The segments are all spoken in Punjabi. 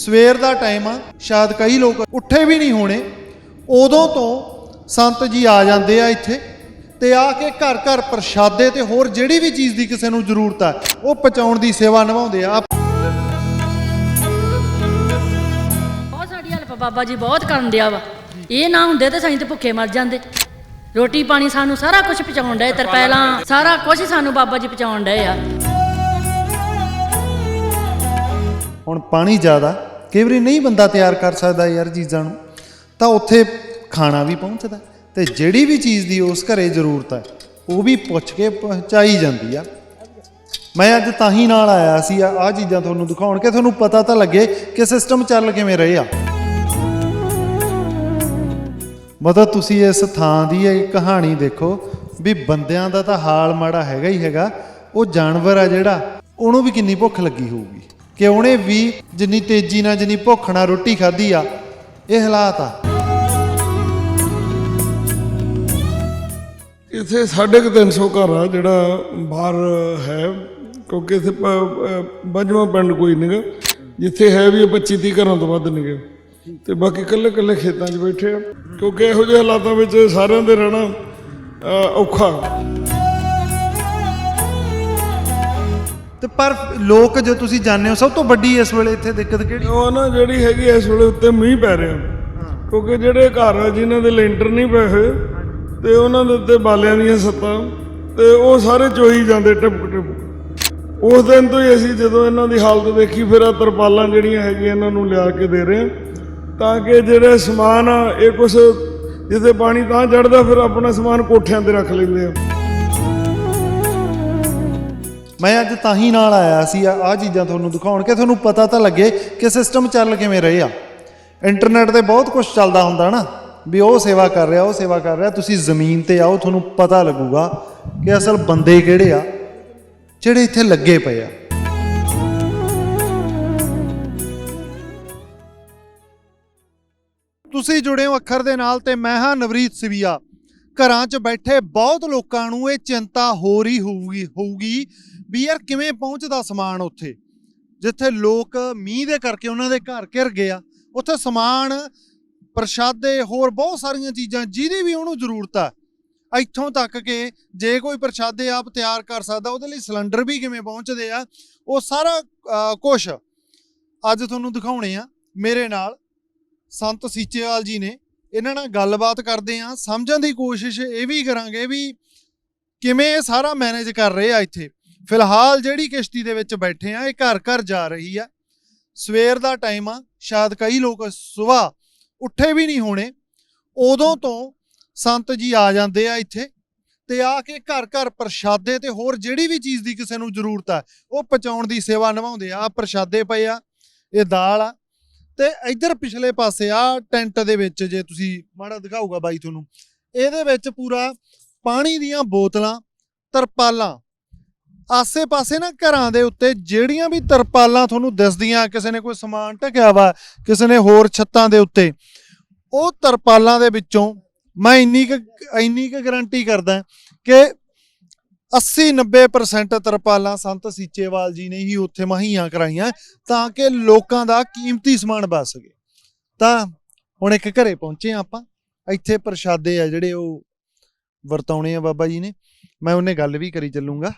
ਸਵੇਰ ਦਾ ਟਾਈਮ ਆ ਸ਼ਾਇਦ ਕਈ ਲੋਕ ਉੱਠੇ ਵੀ ਨਹੀਂ ਹੋਣੇ। ਉਦੋਂ ਤੋਂ ਸੰਤ ਜੀ ਆ ਜਾਂਦੇ ਆ ਇੱਥੇ ਤੇ ਆ ਕੇ ਘਰ ਘਰ ਪ੍ਰਸ਼ਾਦੇ ਤੇ ਹੋਰ ਜਿਹੜੀ ਵੀ ਚੀਜ਼ ਦੀ ਕਿਸੇ ਨੂੰ ਜ਼ਰੂਰਤ ਆ ਉਹ ਪਹੁੰਚਾਉਣ ਦੀ ਸੇਵਾ ਨਿਭਾਉਂਦੇ ਆ। ਬਹੁਤ ਸਾਡੀ ਹੈਲਪ ਬਾਬਾ ਜੀ ਬਹੁਤ ਕਰਨ ਦਿਆ ਵਾ। ਇਹ ਨਾ ਹੁੰਦੇ ਤੇ ਅਸੀਂ ਤੇ ਭੁੱਖੇ ਮਰ ਜਾਂਦੇ। ਰੋਟੀ ਪਾਣੀ ਸਾਨੂੰ ਸਾਰਾ ਕੁਝ ਪਹੁੰਚਾਉਣ ਡਏ ਤਰਪੈਲਾਂ ਸਾਰਾ ਕੁਝ ਸਾਨੂੰ ਬਾਬਾ ਜੀ ਪਹੁੰਚਾਉਣ ਡਏ ਆ। ਹੁਣ ਪਾਣੀ ਜ਼ਿਆਦਾ ਕਈ ਵਾਰੀ ਨਹੀਂ ਬੰਦਾ ਤਿਆਰ ਕਰ ਸਕਦਾ ਯਾਰ ਚੀਜ਼ਾਂ ਨੂੰ, ਤਾਂ ਉੱਥੇ ਖਾਣਾ ਵੀ ਪਹੁੰਚਦਾ ਤੇ ਜਿਹੜੀ ਵੀ ਚੀਜ਼ ਦੀ ਉਸ ਘਰੇ ਜ਼ਰੂਰਤ ਹੈ, ਉਹ ਵੀ ਪੁੱਛ ਕੇ ਪਹੁੰਚਾਈ ਜਾਂਦੀ ਆ। ਮੈਂ ਅੱਜ ਤਾਂ ਹੀ ਨਾਲ ਆਇਆ ਸੀ, ਆ, ਆਹ ਚੀਜ਼ਾਂ ਤੁਹਾਨੂੰ ਦਿਖਾਉਣ ਕਿ ਤੁਹਾਨੂੰ ਪਤਾ ਤਾਂ ਲੱਗੇ ਕਿ ਸਿਸਟਮ ਚੱਲ ਕਿਵੇਂ ਰਹੇ ਆ। ਮਤਲਬ ਤੁਸੀਂ ਇਸ ਥਾਂ ਦੀ ਇਹ ਕਹਾਣੀ ਦੇਖੋ ਵੀ ਬੰਦਿਆਂ ਦਾ ਤਾਂ ਹਾਲ ਮਾੜਾ ਹੈਗਾ ਹੀ ਹੈਗਾ, ਉਹ ਜਾਨਵਰ ਆ ਜਿਹੜਾ, ਉਹਨੂੰ ਵੀ ਕਿੰਨੀ ਭੁੱਖ ਲੱਗੀ ਹੋਊਗੀ। ਕਿ ਉਹਨੇ ਵੀ ਜਿੰਨੀ ਤੇਜ਼ੀ ਨਾਲ ਜਿੰਨੀ ਭੁੱਖ ਨਾਲ ਰੋਟੀ ਖਾਧੀ ਆ, ਇਹ ਹਾਲਾਤ ਆ। ਇੱਥੇ ਸਾਢੇ ਕੁ ਤਿੰਨ ਸੌ ਘਰ ਆ, ਜਿਹੜਾ ਬਾਹਰ ਹੈ, ਕਿਉਂਕਿ ਇੱਥੇ ਪੰਜਵਾਂ ਪਿੰਡ ਕੋਈ ਨਹੀਂਗਾ ਜਿੱਥੇ ਹੈ ਵੀ ਇਹ 25 30 ਘਰਾਂ ਤੋਂ ਵੱਧ ਨਹੀਂਗੇ ਤੇ ਬਾਕੀ ਕੱਲੇ ਕੱਲੇ ਖੇਤਾਂ 'ਚ ਬੈਠੇ ਆ, ਕਿਉਂਕਿ ਇਹੋ ਜਿਹੇ ਹਾਲਾਤਾਂ ਵਿੱਚ ਸਾਰਿਆਂ ਦੇ ਰਹਿਣਾ ਔਖਾ। ਤੇ ਪਰ ਲੋਕ ਜੋ ਤੁਸੀਂ ਜਾਣਦੇ ਹੋ, ਸਭ ਤੋਂ ਵੱਡੀ ਇਸ ਵੇਲੇ ਇੱਥੇ ਦਿੱਕਤ ਕਿਹੜੀ? ਉਹ ਨਾ ਜਿਹੜੀ ਹੈਗੀ ਇਸ ਵੇਲੇ ਉੱਤੇ ਮੀਂਹ ਪੈ ਰਿਹਾ। ਕਿਉਂਕਿ ਜਿਹੜੇ ਘਰ ਆ, ਜਿਨ੍ਹਾਂ ਦੇ ਲੈਂਟਰ ਨਹੀਂ ਪਏ ਹੋਏ, ਤੇ ਉਹਨਾਂ ਦੇ ਉੱਤੇ ਬਾਲਿਆਂ ਦੀਆਂ ਸੱਤਾਂ, ਤੇ ਉਹ ਸਾਰੇ ਚੋਈ ਜਾਂਦੇ ਟਿਪਕ ਟਿਪਕ ਉਸ ਦਿਨ ਤੋਂ ਹੀ ਅਸੀਂ ਜਦੋਂ ਇਹਨਾਂ ਦੀ ਹਾਲਤ ਦੇਖੀ, ਫਿਰ ਆ ਤਰਪਾਲਾਂ ਜਿਹੜੀਆਂ ਹੈਗੀਆਂ ਇਹਨਾਂ ਨੂੰ ਲਿਆ ਕੇ ਦੇ ਰਹੇ ਤਾਂ ਕਿ ਜਿਹੜੇ ਸਮਾਨ ਆ, ਇਹ ਕੁਛ ਜਿੱਥੇ ਪਾਣੀ ਤਾਂ ਚੜਦਾ ਫਿਰ ਆਪਣਾ ਸਮਾਨ ਕੋਠਿਆਂ ਤੇ ਰੱਖ ਲੈਂਦੇ ਆ ਮੈਂ ਅੱਜ ਤਾਂ ਹੀ ਨਾਲ ਆਇਆ ਸੀ, ਆ ਆਹ ਚੀਜ਼ਾਂ ਤੁਹਾਨੂੰ ਦਿਖਾਉਣ ਕਿ ਤੁਹਾਨੂੰ ਪਤਾ ਤਾਂ ਲੱਗੇ ਕਿ ਸਿਸਟਮ ਚੱਲ ਕਿਵੇਂ ਰਹੇ ਆ। ਇੰਟਰਨੈਟ ਤੇ ਬਹੁਤ ਕੁਝ ਚੱਲਦਾ ਹੁੰਦਾ ਨਾ, ਵੀ ਉਹ ਸੇਵਾ ਕਰ ਰਿਹਾ, ਉਹ ਸੇਵਾ ਕਰ ਰਿਹਾ, ਤੁਸੀਂ ਜ਼ਮੀਨ ਤੇ ਆਓ, ਤੁਹਾਨੂੰ ਪਤਾ ਲੱਗੂਗਾ ਕਿ ਅਸਲ ਬੰਦੇ ਕਿਹੜੇ ਆ, ਜਿਹੜੇ ਇੱਥੇ ਲੱਗੇ ਪਏ ਆ। ਤੁਸੀਂ ਜੁੜੇ ਹੋ ਅੱਖਰ ਦੇ ਨਾਲ ਤੇ ਮੈਂ ਹਾਂ ਨਵਰੀਤ ਸਿਵੀਆ। ਘਰਾਂ 'ਚ ਬੈਠੇ ਬਹੁਤ ਲੋਕਾਂ ਨੂੰ ਇਹ ਚਿੰਤਾ ਹੋ ਰਹੀ ਹੋਊਗੀ ਹੋਊਗੀ ਵੀ ਯਾਰ ਕਿਵੇਂ ਪਹੁੰਚਦਾ ਸਮਾਨ ਉੱਥੇ? ਜਿੱਥੇ ਲੋਕ ਮੀਂਹ ਦੇ ਕਰਕੇ ਉਹਨਾਂ ਦੇ ਘਰ ਘਿਰ ਗਏ ਆ, ਉੱਥੇ ਸਮਾਨ, ਪ੍ਰਸ਼ਾਦੇ, ਹੋਰ ਬਹੁਤ ਸਾਰੀਆਂ ਚੀਜ਼ਾਂ ਜਿਹਦੀ ਵੀ ਉਹਨੂੰ ਜ਼ਰੂਰਤ ਆ। ਇੱਥੋਂ ਤੱਕ ਕਿ ਜੇ ਕੋਈ ਪ੍ਰਸ਼ਾਦੇ ਆਪ ਤਿਆਰ ਕਰ ਸਕਦਾ, ਉਹਦੇ ਲਈ ਸਿਲੰਡਰ ਵੀ ਕਿਵੇਂ ਪਹੁੰਚਦੇ ਆ, ਉਹ ਸਾਰਾ ਕੁਝ ਅੱਜ ਤੁਹਾਨੂੰ ਦਿਖਾਉਣੇ ਆ। ਮੇਰੇ ਨਾਲ ਸੰਤ ਸੀਚੇਵਾਲ ਜੀ ਨੇ ਇਹਨਾਂ ਨਾਲ ਗੱਲਬਾਤ ਕਰਦੇ ਆ। ਸਮਝਣ ਦੀ ਕੋਸ਼ਿਸ਼ ਇਹ ਵੀ ਕਰਾਂਗੇ ਵੀ ਕਿਵੇਂ ਇਹ ਸਾਰਾ ਮੈਨੇਜ ਕਰ ਰਹੇ ਆ ਇੱਥੇ। ਫਿਲਹਾਲ ਜਿਹੜੀ ਕਿਸ਼ਤੀ ਦੇ ਵਿੱਚ ਬੈਠੇ ਆ, ਇਹ ਘਰ ਘਰ ਜਾ ਰਹੀ ਆ। ਸਵੇਰ ਦਾ ਟਾਈਮ ਆ, ਸ਼ਾਇਦ ਕਈ ਲੋਕ ਸਵੇਰ ਉੱਠੇ ਵੀ ਨਹੀਂ ਹੋਣੇ। ਉਦੋਂ ਤੋਂ ਸੰਤ ਜੀ ਆ ਜਾਂਦੇ ਆ ਇੱਥੇ ਤੇ ਆ ਕੇ ਘਰ ਘਰ ਪ੍ਰਸ਼ਾਦੇ ਤੇ ਹੋਰ ਜਿਹੜੀ ਵੀ ਚੀਜ਼ ਦੀ ਕਿਸੇ ਨੂੰ ਜ਼ਰੂਰਤ ਆ, ਉਹ ਪਹੁੰਚਾਉਣ ਦੀ ਸੇਵਾ ਨਿਭਾਉਂਦੇ ਆ। ਆਹ ਪ੍ਰਸ਼ਾਦੇ ਪਏ ਆ, ਇਹ ਦਾਲ ਆ। ਤੇ ਇੱਧਰ ਪਿਛਲੇ ਪਾਸੇ ਆ ਟੈਂਟ ਦੇ ਵਿੱਚ, ਜੇ ਤੁਸੀਂ ਮਾੜਾ ਦਿਖਾਊਗਾ ਬਾਈ ਤੁਹਾਨੂੰ, ਇਹਦੇ ਵਿੱਚ ਪੂਰਾ ਪਾਣੀ ਦੀਆਂ ਬੋਤਲਾਂ, ਤਰਪਾਲਾਂ ਆਸੇ-ਪਾਸੇ ਨਾ ਘਰਾਂ ਦੇ ਉੱਤੇ ਜਿਹੜੀਆਂ ਵੀ ਤਰਪਾਲਾਂ ਤੁਹਾਨੂੰ ਦਿਸਦੀਆਂ, ਕਿਸੇ ਨੇ ਕੋਈ ਸਮਾਨ ਢਕਿਆ ਵਾ, ਕਿਸੇ ਨੇ ਹੋਰ ਛੱਤਾਂ ਦੇ ਉੱਤੇ, ਉਹ ਤਰਪਾਲਾਂ ਦੇ ਵਿੱਚੋਂ ਮੈਂ ਇੰਨੀ ਕੁ ਇੰਨੀ ਕੁ ਗਾਰੰਟੀ ਕਰਦਾ ਕਿ 80-90% ਤਰਪਾਲਾਂ ਸੰਤ ਸੀਚੇਵਾਲ ਜੀ ਨੇ ਹੀ ਉੱਥੇ ਮਹੱਈਆ ਕਰਾਈਆਂ ਤਾਂ ਕਿ ਲੋਕਾਂ ਦਾ ਕੀਮਤੀ ਸਮਾਨ ਬਚ ਸਕੇ। ਤਾਂ ਹੁਣ ਇੱਕ ਘਰੇ ਪਹੁੰਚੇ ਹਾਂ ਆਪਾਂ, ਇੱਥੇ ਪ੍ਰਸ਼ਾਦੇ ਆ ਜਿਹੜੇ ਉਹ ਵਰਤਾਉਣੇ ਆ ਬਾਬਾ ਜੀ ਨੇ, ਮੈਂ ਉਹਨੇ ਗੱਲ ਵੀ ਕਰੀ ਚੱਲੂੰਗਾ।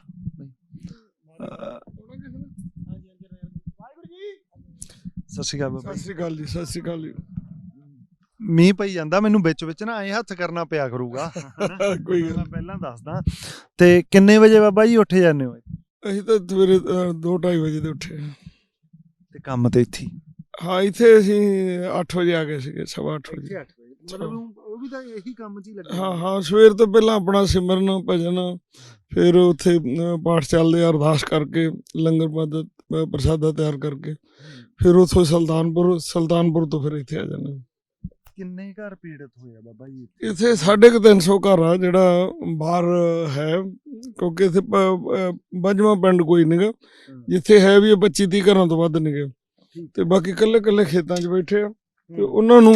ਸਤਿ ਸ਼੍ਰੀ ਅਕਾਲ ਬਾਬਾ ਸਤਿ ਜੀ। ਸ੍ਰੀ ਅਕਾਲ ਜੀ ਸਤਿ ਸ੍ਰੀ ਅਕਾਲ ਜੀ। ਮੀਂਹ ਪਈ ਜਾਂਦਾ ਮੈਨੂੰ ਵਿੱਚ ਵਿੱਚ ਨਾ ਐ ਹੱਥ ਕਰਨਾ ਪਿਆ ਕਰੂਗਾ। ਕੋਈ ਗੱਲ ਮੈਂ ਪਹਿਲਾਂ ਦੱਸਦਾ। ਤੇ ਕਿੰਨੇ ਵਜੇ ਬਾਬਾ ਜੀ ਉੱਠੇ ਜਾਂਦੇ ਹੋ? ਅਸੀਂ ਤਾਂ ਸਵੇਰੇ 2:30 ਵਜੇ ਦੇ ਉੱਠੇ ਹਾਂ। ਤੇ ਕੰਮ ਤੇ ਇੱਥੇ ਹੀ? ਹਾਂ ਇੱਥੇ ਅਸੀਂ 8 ਵਜੇ ਆ ਗਏ ਸੀਗੇ ਸਵਾ ਅੱਠ ਵਜੇ। ਮਤਲਬ ਉਹ ਵੀ ਤਾਂ ਇਹੀ ਕੰਮ 'ਚ ਹੀ ਲੱਗੇ ਹਾਂ ਹਾਂ ਸਵੇਰ ਤੋਂ ਪਹਿਲਾਂ ਆਪਣਾ ਸਿਮਰਨ ਭਜਨ ਫਿਰ ਉੱਥੇ ਪਾਠ ਚੱਲਦੇ ਆ, ਅਰਦਾਸ ਕਰਕੇ ਲੰਗਰ ਪਾਦ ਅ, ਪ੍ਰਸ਼ਾਦਾ ਤਿਆਰ ਕਰਕੇ ਫਿਰ ਉੱਥੋਂ ਸੁਲਤਾਨਪੁਰ ਸੁਲਤਾਨਪੁਰ ਤੋਂ ਫਿਰ ਇੱਥੇ ਆ ਜਾਂਦੇ ਕਿੰਨੇ ਘਰ ਪੀੜਤ ਹੋਏ ਆ ਬਾਬਾ ਜੀ? ਇੱਥੇ ਸਾਢੇ ਕੁ ਤਿੰਨ ਸੌ ਘਰ ਆ ਜਿਹੜਾ ਬਾਹਰ ਹੈ ਕਿਉਂਕਿ ਇੱਥੇ ਪੰਜਵਾਂ ਪਿੰਡ ਕੋਈ ਨਹੀਂਗਾ ਜਿੱਥੇ ਹੈ ਵੀ 25 30 ਘਰਾਂ ਤੋਂ ਵੱਧ ਨਹੀਂਗੇ ਤੇ ਬਾਕੀ ਕੱਲੇ ਕੱਲੇ ਖੇਤਾਂ 'ਚ ਬੈਠੇ ਆ ਤੇ ਉਹਨਾਂ ਨੂੰ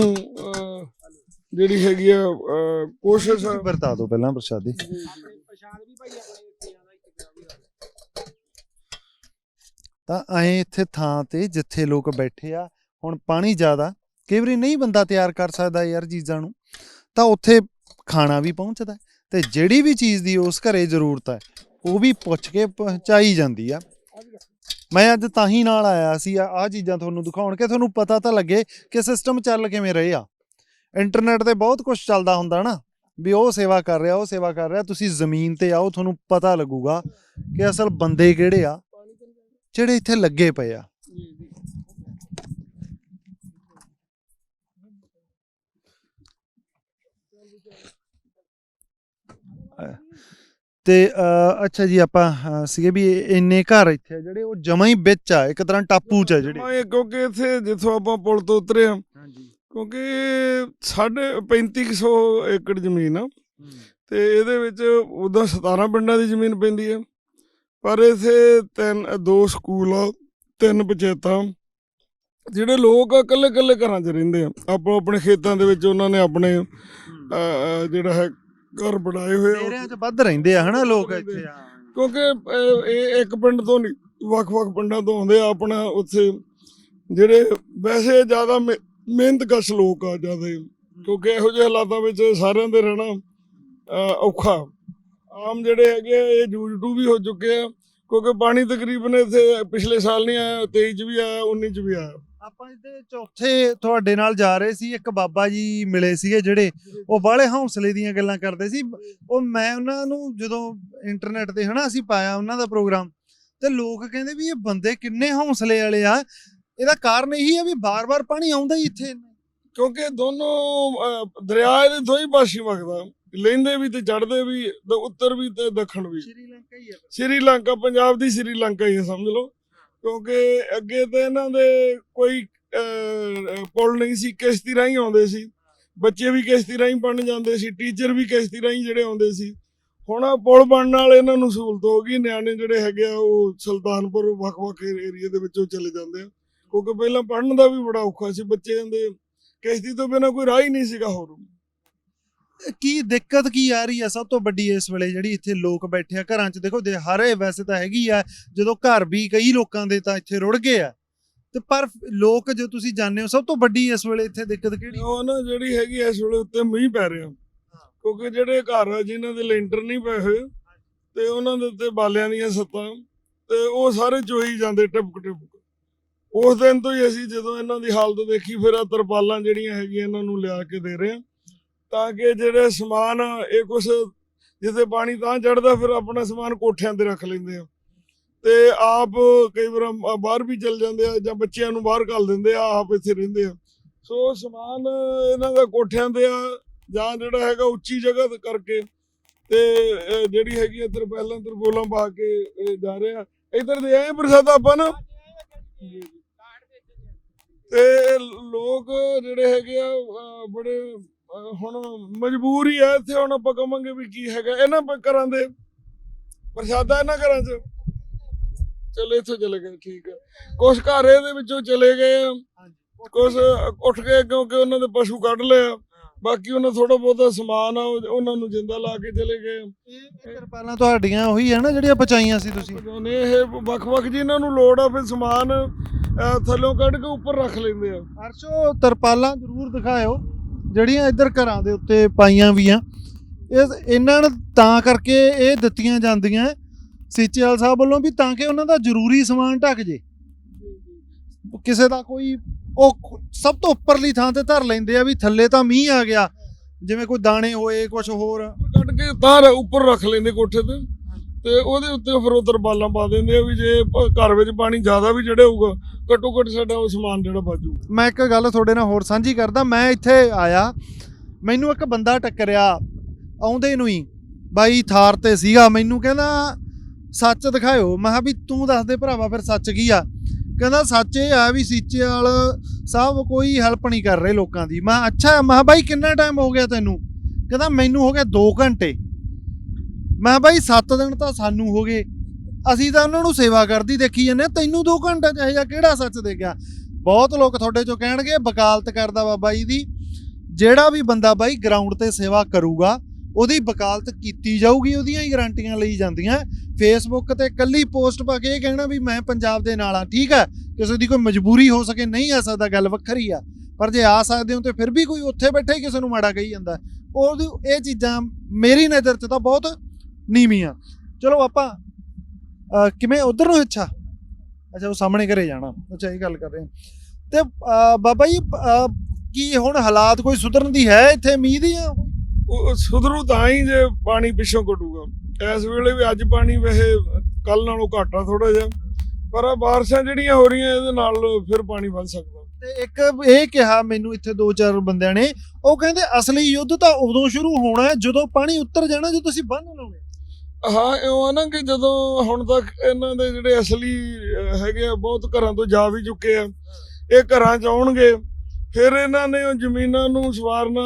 ਜਿਹੜੀ ਹੈਗੀ ਆ ਅ, ਕੋਸ਼ਿਸ਼ ਤੁਸੀਂ ਵਰਤਾ ਦਿਓ ਪਹਿਲਾਂ ਪ੍ਰਸ਼ਾਦੇ। ਤਾਂ ਐ ਇੱਥੇ ਥਾਂ ਤੇ ਜਿੱਥੇ ਲੋਕ ਬੈਠੇ ਆ ਹੁਣ ਪਾਣੀ ਜ਼ਿਆਦਾ ਕਈ ਵਾਰੀ ਨਹੀਂ ਬੰਦਾ ਤਿਆਰ ਕਰ ਸਕਦਾ ਯਾਰ ਚੀਜ਼ਾਂ ਨੂੰ ਤਾਂ ਉੱਥੇ ਖਾਣਾ ਵੀ ਪਹੁੰਚਦਾ ਹੈ ਤੇ ਜਿਹੜੀ ਵੀ ਚੀਜ਼ ਦੀ ਉਸ ਘਰੇ ਜ਼ਰੂਰਤ ਹੈ ਉਹ ਵੀ ਪੁੱਛ ਕੇ ਪਹੁੰਚਾਈ ਜਾਂਦੀ ਆ। ਮੈਂ ਅੱਜ ਤਾਂ ਹੀ ਨਾਲ ਆਇਆ ਸੀ ਆ ਆਹ ਚੀਜ਼ਾਂ ਤੁਹਾਨੂੰ ਦਿਖਾਉਣ ਕਿ ਤੁਹਾਨੂੰ ਪਤਾ ਤਾਂ ਲੱਗੇ ਕਿ ਸਿਸਟਮ ਚੱਲ ਕਿਵੇਂ ਰਹੇ ਆ। ਇੰਟਰਨੈਟ ਤੇ ਬਹੁਤ ਕੁਝ ਚੱਲਦਾ ਹੁੰਦਾ ਨਾ ਵੀ ਉਹ ਸੇਵਾ ਕਰ ਰਿਹਾ ਉਹ ਸੇਵਾ ਕਰ ਰਿਹਾ ਤੁਸੀਂ ਜ਼ਮੀਨ ਤੇ ਆਓ ਤੁਹਾਨੂੰ ਪਤਾ ਲੱਗੂਗਾ ਕਿ ਅਸਲ ਬੰਦੇ ਕਿਹੜੇ ਆ ਜਿਹੜੇ ਇੱਥੇ ਲੱਗੇ ਪਏ ਆ। ਤੇ ਅ, ਅੱਛਾ ਜੀ ਆਪਾਂ ਸੀਗੇ ਵੀ ਇੰਨੇ ਘਰ ਇੱਥੇ ਆ ਜਿਹੜੇ ਉਹ ਜਮਾ ਹੀ ਵਿੱਚ ਆ ਇੱਕ ਤਰ੍ਹਾਂ ਟਾਪੂ ਚ ਆ ਜਿਹੜੇ। ਹਾਂ, ਕਿਉਂਕਿ ਇੱਥੇ ਜਿੱਥੋਂ ਆਪਾਂ ਪੁਲ ਤੋਂ ਉਤਰੇ ਆ ਹਾਂਜੀ। ਕਿਉਂਕਿ ਸਾਡੇ 3500 ਏਕੜ ਜ਼ਮੀਨ ਆ ਤੇ ਇਹਦੇ ਵਿੱਚ ਉਹਦਾ 17 ਪਿੰਡਾਂ ਦੀ ਜ਼ਮੀਨ ਪੈਂਦੀ ਹੈ ਪਰ ਇਥੇ ਤਿੰਨ ਦੋ ਸਕੂਲ ਆ ਤਿੰਨ ਪੰਚਾਇਤਾਂ ਜਿਹੜੇ ਲੋਕ ਇਕੱਲੇ ਇਕੱਲੇ ਘਰਾਂ 'ਚ ਰਹਿੰਦੇ ਆ। ਆਪੋ ਆਪਣੇ ਖੇਤਾਂ ਦੇ ਵਿੱਚ ਉਹਨਾਂ ਨੇ ਆਪਣੇ ਜਿਹੜਾ ਹੈ ਘਰ ਬਣਾਏ ਹੋਏ ਆ। ਡੇਰਿਆਂ 'ਚ ਵੱਧ ਰਹਿੰਦੇ ਆ ਹਨਾ ਲੋਕ ਇੱਥੇ ਆ। ਕਿਉਂਕਿ ਇਹ ਇੱਕ ਪਿੰਡ ਤੋਂ ਨਹੀਂ ਵੱਖ-ਵੱਖ ਪਿੰਡਾਂ ਤੋਂ ਆਉਂਦੇ ਆ ਆਪਣਾ ਉੱਥੇ। ਜਿਹੜੇ ਵੈਸੇ ਜ਼ਿਆਦਾ ਮਿਹਨਤਕਸ਼ ਲੋਕ ਆ ਜ਼ਿਆਦਾ। ਕਿਉਂਕਿ ਇਹੋ ਜਿਹੇ ਹਾਲਾਤਾਂ ਵਿੱਚ ਸਾਰਿਆਂ ਦੇ ਰਹਿਣਾ ਔਖਾ। ਆਮ ਜਿਹੜੇ ਹੈਗੇ ਆ, ਇਹ ਜੂਝਟੂ ਵੀ ਹੋ ਚੁੱਕੇ ਆ। ਕਿਉਂਕਿ ਪਾਣੀ ਤਕਰੀਬਨ ਇੱਥੇ ਪਿਛਲੇ ਸਾਲ ਨਹੀਂ ਆਇਆ 23 ਚ ਵੀ ਆਇਆ 19 ਚ ਵੀ ਆਇਆ। ਆਪਾਂ ਇਹਦੇ ਚੌਥੇ ਤੁਹਾਡੇ ਨਾਲ ਜਾ ਰਹੇ ਸੀ ਇੱਕ ਬਾਬਾ ਜੀ ਮਿਲੇ ਸੀਗੇ ਜਿਹੜੇ ਉਹ ਬਾਹਲੇ ਹੌਸਲੇ ਦੀਆਂ ਗੱਲਾਂ ਕਰਦੇ ਸੀ। ਉਹ ਮੈਂ ਉਹਨਾਂ ਨੂੰ ਜਦੋਂ ਇੰਟਰਨੈਟ ਤੇ ਹਨਾ ਅਸੀਂ ਪਾਇਆ ਉਹਨਾਂ ਦਾ ਪ੍ਰੋਗਰਾਮ ਤੇ ਲੋਕ ਕਹਿੰਦੇ ਵੀ ਇਹ ਬੰਦੇ ਕਿੰਨੇ ਹੌਸਲੇ ਵਾਲੇ ਆ ਇਹਦਾ ਕਾਰਨ ਇਹੀ ਆ ਵੀ ਬਾਰ-ਬਾਰ ਪਾਣੀ ਆਉਂਦਾ ਹੀ ਇੱਥੇ। ਕਿਉਂਕਿ ਦੋਨੋਂ ਦਰਿਆ ਇਹਦੇ ਦੋ ਹੀ ਪਾਸੇ ਵਗਦਾ। ਲੈਂਦੇ ਵੀ ਤੇ ਚੜਦੇ ਵੀ ਤੇ ਉੱਤਰ ਵੀ ਤੇ ਦੱਖਣ ਵੀ। ਸ਼੍ਰੀਲੰਕਾ ਹੀ ਆ ਸ਼੍ਰੀਲੰਕਾ ਪੰਜਾਬ ਦੀ ਸ਼੍ਰੀਲੰਕਾ ਹੀ ਹੈ ਸਮਝ ਲਓ। ਕਿਉਂਕਿ ਅੱਗੇ ਤੇ ਇਹਨਾਂ ਦੇ ਕੋਈ ਪੁਲ ਨਹੀਂ ਸੀ ਕਿਸ਼ਤੀ ਰਾਹੀਂ ਆਉਂਦੇ ਸੀ। ਬੱਚੇ ਵੀ ਕਿਸ਼ਤੀ ਰਾਹੀਂ ਪੜਨ ਜਾਂਦੇ ਸੀ ਟੀਚਰ ਵੀ ਕਿਸ਼ਤੀ ਰਾਹੀਂ ਜਿਹੜੇ ਆਉਂਦੇ ਸੀ। ਹੁਣ ਆਹ ਪੁਲ ਬਣਨ ਨਾਲ ਇਹਨਾਂ ਨੂੰ ਸਹੂਲਤ ਹੋ ਗਈ। ਨਿਆਣੇ ਜਿਹੜੇ ਹੈਗੇ ਆ ਉਹ ਸੁਲਤਾਨਪੁਰ ਵੱਖ-ਵੱਖ ਏਰੀਆ ਦੇ ਵਿੱਚੋਂ ਚਲੇ ਜਾਂਦੇ ਆ। ਕਿਉਂਕਿ ਪਹਿਲਾਂ ਪੜਨ ਦਾ ਵੀ ਬੜਾ ਔਖਾ ਸੀ ਬੱਚਿਆਂ ਦੇ ਕਿਸ਼ਤੀ ਤੋਂ ਬਿਨਾਂ ਕੋਈ ਰਾਹ ਹੀ ਨਹੀਂ ਸੀਗਾ ਹੋਰ। ਕੀ ਦਿੱਕਤ ਕੀ ਆ ਰਹੀ ਆ ਸਭ ਤੋਂ ਵੱਡੀ ਇਸ ਵੇਲੇ ਜਿਹੜੀ ਇੱਥੇ ਲੋਕ ਬੈਠੇ ਆ ਘਰਾਂ 'ਚ? ਦੇਖੋ ਦੇ ਹਰੇ ਵੈਸੇ ਤਾਂ ਹੈਗੀ ਆ ਜਦੋਂ ਘਰ ਵੀ ਕਈ ਲੋਕਾਂ ਦੇ ਤਾਂ ਇੱਥੇ ਰੁੜ ਗਏ ਆ। ਤੇ ਪਰ ਲੋਕ ਜੋ ਤੁਸੀਂ ਜਾਣਦੇ ਹੋ ਸਭ ਤੋਂ ਵੱਡੀ ਇਸ ਵੇਲੇ ਇੱਥੇ ਦਿੱਕਤ ਕਿਹੜੀ? ਉਹ ਨਾ ਜਿਹੜੀ ਹੈਗੀ ਇਸ ਵੇਲੇ ਉੱਤੇ ਮੀਂਹ ਪੈ ਰਿਹਾ। ਕਿਉਂਕਿ ਜਿਹੜੇ ਘਰ ਆ ਜਿਨ੍ਹਾਂ ਦੇ ਲੈਂਟਰ ਨਹੀਂ ਪਏ ਹੋਏ ਤੇ ਉਹਨਾਂ ਦੇ ਉੱਤੇ ਬਾਲਿਆਂ ਦੀਆਂ ਸੱਤਾਂ ਤੇ ਉਹ ਸਾਰੇ ਚੋਈ ਜਾਂਦੇ ਟਿਪਕ ਟਿਪਕ ਉਸ ਦਿਨ ਤੋਂ ਹੀ ਅਸੀਂ ਜਦੋਂ ਇਹਨਾਂ ਦੀ ਹਾਲਤ ਦੇਖੀ ਫਿਰ ਆ ਤਰਪਾਲਾਂ ਜਿਹੜੀਆਂ ਹੈਗੀਆਂ ਇਹਨਾਂ ਨੂੰ ਲਿਆ ਕੇ ਦੇ ਰਹੇ ਆ ਤਾਂ ਕਿ ਜਿਹੜੇ ਸਮਾਨ ਆ, ਇਹ ਕੁਛ ਜਿੱਥੇ ਪਾਣੀ ਤਾਂ ਚੜਦਾ ਫਿਰ ਆਪਣਾ ਸਮਾਨ ਕੋਠਿਆਂ ਤੇ ਰੱਖ ਲੈਂਦੇ ਆ। ਤੇ ਆਪ ਕਈ ਵਾਰ ਬਾਹਰ ਵੀ ਚਲ ਜਾਂਦੇ ਆ ਜਾਂ ਬੱਚਿਆਂ ਨੂੰ ਬਾਹਰ ਘੱਲ ਦਿੰਦੇ ਆ ਆਪ ਇੱਥੇ ਰਹਿੰਦੇ ਆ। ਸੋ ਸਮਾਨ ਇਹਨਾਂ ਦਾ ਕੋਠਿਆਂ ਤੇ ਆ ਜਾਂ ਜਿਹੜਾ ਹੈਗਾ ਉੱਚੀ ਜਗ੍ਹਾ ਤੇ ਕਰਕੇ ਤੇ ਜਿਹੜੀ ਹੈਗੀ ਆ ਪਹਿਲਾਂ ਤਰਪੋਲਾਂ ਪਾ ਕੇ ਜਾ ਰਹੇ ਆ। ਇੱਧਰ ਦੇ ਆਏ ਪ੍ਰਸਾਦ ਆਪਾਂ ਨਾ ਤੇ ਲੋਕ ਜਿਹੜੇ ਹੈਗੇ ਆ ਅਹ, ਬੜੇ ਅਹ, ਹੁਣ ਮਜਬੂਰ ਹੀ ਆ ਇੱਥੇ ਹੁਣ ਆਪਾਂ ਕਵਾਂਗੇ ਵੀ ਕੀ ਹੈਗਾ। ਇਹਨਾਂ ਪ- ਘਰਾਂ ਦੇ ਪ੍ਰਸ਼ਾਦਾ ਇਹਨਾਂ ਘਰਾਂ 'ਚ। ਚਲੇ ਇੱਥੋਂ ਚਲੇ ਗਏ ਠੀਕ ਹੈ ਕੁਛ ਘਰ ਇਹਦੇ ਵਿੱਚੋਂ ਚਲੇ ਗਏ ਆ। ਕੁਛ ਉੱਠ ਕੇ ਕਿਉਂਕਿ ਉਹਨਾਂ ਦੇ ਪਸ਼ੂ ਕੱਢ ਲਿਆ ਬਾਕੀ ਉਹਨਾਂ ਥੋੜਾ ਬਹੁਤਾ ਸਮਾਨ ਆ ਉਹ- ਉਹਨਾਂ ਨੂੰ ਜਿੰਦਾ ਲਾ ਕੇ ਚਲੇ ਗਏ। ਇਹ ਤਰਪਾਲਾਂ ਤੁਹਾਡੀਆਂ ਉਹੀ ਆ ਨਾ ਜਿਹੜੀਆਂ ਪਚਾਈਆਂ ਸੀ ਤੁਸੀਂ? ਨੇ ਇਹ ਵੱਖ-ਵੱਖ ਜਿਨ੍ਹਾਂ ਨੂੰ ਲੋੜ ਆ ਫਿਰ ਸਮਾਨ ਥੱਲੋਂ ਕੱਢ ਕੇ ਉੱਪਰ ਰੱਖ ਲੈਂਦੇ ਆ। ਅਰਸ਼ੋ ਤਰਪਾਲਾਂ ਜ਼ਰੂਰ ਦਿਖਾਇਓ ਜਿਹੜੀਆਂ ਇੱਧਰ ਘਰਾਂ ਦੇ ਉੱਤੇ ਪਾਈਆਂ ਵੀ ਆ। ਇਹ ਇਹਨਾਂ ਨੂੰ ਤਾਂ ਕਰਕੇ ਇਹ ਦਿੱਤੀਆਂ ਜਾਂਦੀਆਂ ਸੀਚੇਵਾਲ ਸਾਹਿਬ ਵੱਲੋਂ ਵੀ ਤਾਂ ਕਿ ਉਹਨਾਂ ਦਾ ਜ਼ਰੂਰੀ ਸਮਾਨ ਢੱਕ ਜੇ। ਕਿਸੇ ਦਾ ਕੋਈ ਉਹ ਸਭ ਤੋਂ ਉੱਪਰਲੀ ਥਾਂ ਤੇ ਧਰ ਲੈਂਦੇ ਆ ਵੀ ਥੱਲੇ ਤਾਂ ਮੀਂਹ ਆ ਗਿਆ। ਜਿਵੇਂ ਕੋਈ ਦਾਣੇ ਹੋਏ ਕੁਝ ਹੋਰ। ਕੱਢ ਕੇ ਤਾਂ ਉੱਪਰ ਰੱਖ ਲੈਂਦੇ ਕੋਠੇ ਤੇ। ਤੇ ਉਹਦੇ ਉੱਤੇ ਫਿਰ ਉਹ ਤਰਪਾਲਾਂ ਪਾ ਦਿੰਦੇ ਆ ਵੀ ਜੇ ਘਰ ਵਿੱਚ ਪਾਣੀ ਜ਼ਿਆਦਾ ਵੀ ਚੜਿਆ ਹੋਊਗਾ ਘੱਟੋ ਘੱਟ ਸਾਡਾ ਉਹ ਸਮਾਨ ਜਿਹੜਾ ਬਾਜੂ ਮੈਂ ਇੱਕ ਗੱਲ ਤੁਹਾਡੇ ਨਾਲ ਹੋਰ ਸਾਂਝੀ ਕਰਦਾ ਮੈਂ ਇੱਥੇ ਆਇਆ ਮੈਨੂੰ ਇੱਕ ਬੰਦਾ ਟੱਕਰਿਆ ਆਉਂਦੇ ਨੂੰ ਹੀ ਬਾਈ ਥਾਰ ਤੇ ਸੀਗਾ ਮੈਨੂੰ ਕਹਿੰਦਾ ਸੱਚ ਦਿਖਾਇਓ ਮੈਂ ਕਿਹਾ ਵੀ ਤੂੰ ਦੱਸ ਦੇ ਭਰਾਵਾ ਫਿਰ ਸੱਚ ਕੀ ਆ? ਕਹਿੰਦਾ ਸੱਚ ਇਹ ਆ ਵੀ ਸੀਚੇ ਵਾਲ ਸਾਹਿਬ ਕੋਈ ਹੈਲਪ ਨਹੀਂ ਕਰ ਰਹੇ ਲੋਕਾਂ ਦੀ। ਮੈਂ ਕਿਹਾ, ਅੱਛਾ ਮੈਂ ਬਾਈ ਕਿੰਨਾ ਟਾਈਮ ਹੋ ਗਿਆ ਤੈਨੂੰ? ਕਹਿੰਦਾ ਮੈਨੂੰ ਹੋ ਗਿਆ 2 ਘੰਟੇ। ਮੈਂ ਬਾਈ 7 ਦਿਨ ਤਾਂ ਸਾਨੂੰ ਹੋ ਗਏ। ਅਸੀਂ ਤਾਂ ਉਹਨਾਂ ਨੂੰ ਸੇਵਾ ਕਰਦੀ ਦੇਖੀ ਜਾਂਦੇ ਹਾਂ, ਤੈਨੂੰ 2 ਘੰਟੇ ਚ ਇਹ ਜਿਹਾ ਕਿਹੜਾ ਸੱਚ ਦੇ ਗਿਆ ਬਹੁਤ ਲੋਕ ਤੁਹਾਡੇ ਚੋਂ ਕਹਿਣਗੇ ਵਕਾਲਤ ਕਰਦਾ ਬਾਬਾ ਜੀ ਦੀ। ਜਿਹੜਾ ਵੀ ਬੰਦਾ ਬਾਈ ਗਰਾਊਂਡ ਤੇ ਸੇਵਾ ਕਰੂਗਾ ਉਹਦੀ ਵਕਾਲਤ ਕੀਤੀ ਜਾਊਗੀ, ਉਹਦੀਆਂ ਹੀ ਗਾਰੰਟੀਆਂ ਲਈ ਜਾਂਦੀਆਂ। ਫੇਸਬੁੱਕ ਤੇ ਕੱਲੀ ਪੋਸਟ ਪਾ ਕੇ ਇਹ ਕਹਿਣਾ ਵੀ ਮੈਂ ਪੰਜਾਬ ਦੇ ਨਾਲ ਆ ਠੀਕ ਹੈ? ਕਿਸੇ ਦੀ ਕੋਈ ਮਜਬੂਰੀ ਹੋ ਸਕੇ, ਨਹੀਂ ਆ ਸਕਦਾ, ਗੱਲ ਵੱਖਰੀ ਆ। ਪਰ ਜੇ ਆ ਸਕਦੇ ਹੋ ਤੇ ਫਿਰ ਵੀ ਕੋਈ ਉੱਥੇ ਬੈਠੇ ਹੀ ਕਿਸੇ ਨੂੰ ਮਾੜਾ ਕਹੀ ਜਾਂਦਾ। ਉਹ ਇਹ ਚੀਜ਼ਾਂ ਮੇਰੀ ਨਜ਼ਰ 'ਚ ਤਾਂ ਬਹੁਤ ਨੀਵੀਆਂ ਚਲੋ ਆਪਾਂ ਕਿਵੇਂ ਉਧਰ ਨੂੰ? ਅੱਛਾ। ਅੱਛਾ, ਉਹ ਸਾਹਮਣੇ ਘਰੇ ਜਾਣਾ। ਅੱਛਾ, ਇਹ ਗੱਲ ਕਰ ਰਹੇ ਹਾਂ। ਤੇ ਬਾਬਾ ਜੀ ਕੀ ਹੁਣ ਹਾਲਾਤ ਕੋਈ ਸੁਧਰਨ ਦੀ ਹੈ ਇੱਥੇ? ਉਮੀਦ ਹੀ ਆ? ਉਹ ਸੁਧਰੂ ਤਾਂ ਹੀ ਜੇ ਪਾਣੀ ਪਿੱਛੋਂ ਘਟੂਗਾ। ਇਸ ਵੇਲੇ ਵੀ ਅੱਜ ਪਾਣੀ ਵੈਸੇ ਕੱਲ ਨਾਲੋਂ ਘੱਟ ਆ ਥੋੜਾ ਜਿਹਾ ਪਰ ਆਹ ਬਾਰਿਸ਼ਾਂ ਜਿਹੜੀਆਂ ਹੋ ਰਹੀਆਂ ਇਹਦੇ ਨਾਲ ਫਿਰ ਪਾਣੀ ਵੱਧ ਸਕਦਾ। ਤੇ ਇੱਕ ਇਹ ਕਿਹਾ ਮੈਨੂੰ ਇੱਥੇ ਦੋ ਚਾਰ ਬੰਦਿਆਂ ਨੇ ਉਹ ਕਹਿੰਦੇ ਅਸਲੀ ਯੁੱਧ ਤਾਂ ਉਦੋਂ ਸ਼ੁਰੂ ਹੋਣਾ ਜਦੋਂ ਪਾਣੀ ਉੱਤਰ ਜਾਣਾ ਜਦੋਂ ਤੁਸੀਂ ਬੰਨ ਲਾਉਣੇ ਹਾਂ ਇਉਂ ਆ ਨਾ ਕਿ ਜਦੋਂ ਹੁਣ ਤੱਕ ਇਹਨਾਂ ਦੇ ਜਿਹੜੇ ਅਸਲੀ ਹੈਗੇ ਆ ਬਹੁਤ ਘਰਾਂ ਤੋਂ ਜਾ ਵੀ ਚੁੱਕੇ ਆ ਇਹ ਘਰਾਂ 'ਚ ਆਉਣਗੇ ਫਿਰ ਇਹਨਾਂ ਨੇ ਉਹ ਜ਼ਮੀਨਾਂ ਨੂੰ ਸਵਾਰਨਾ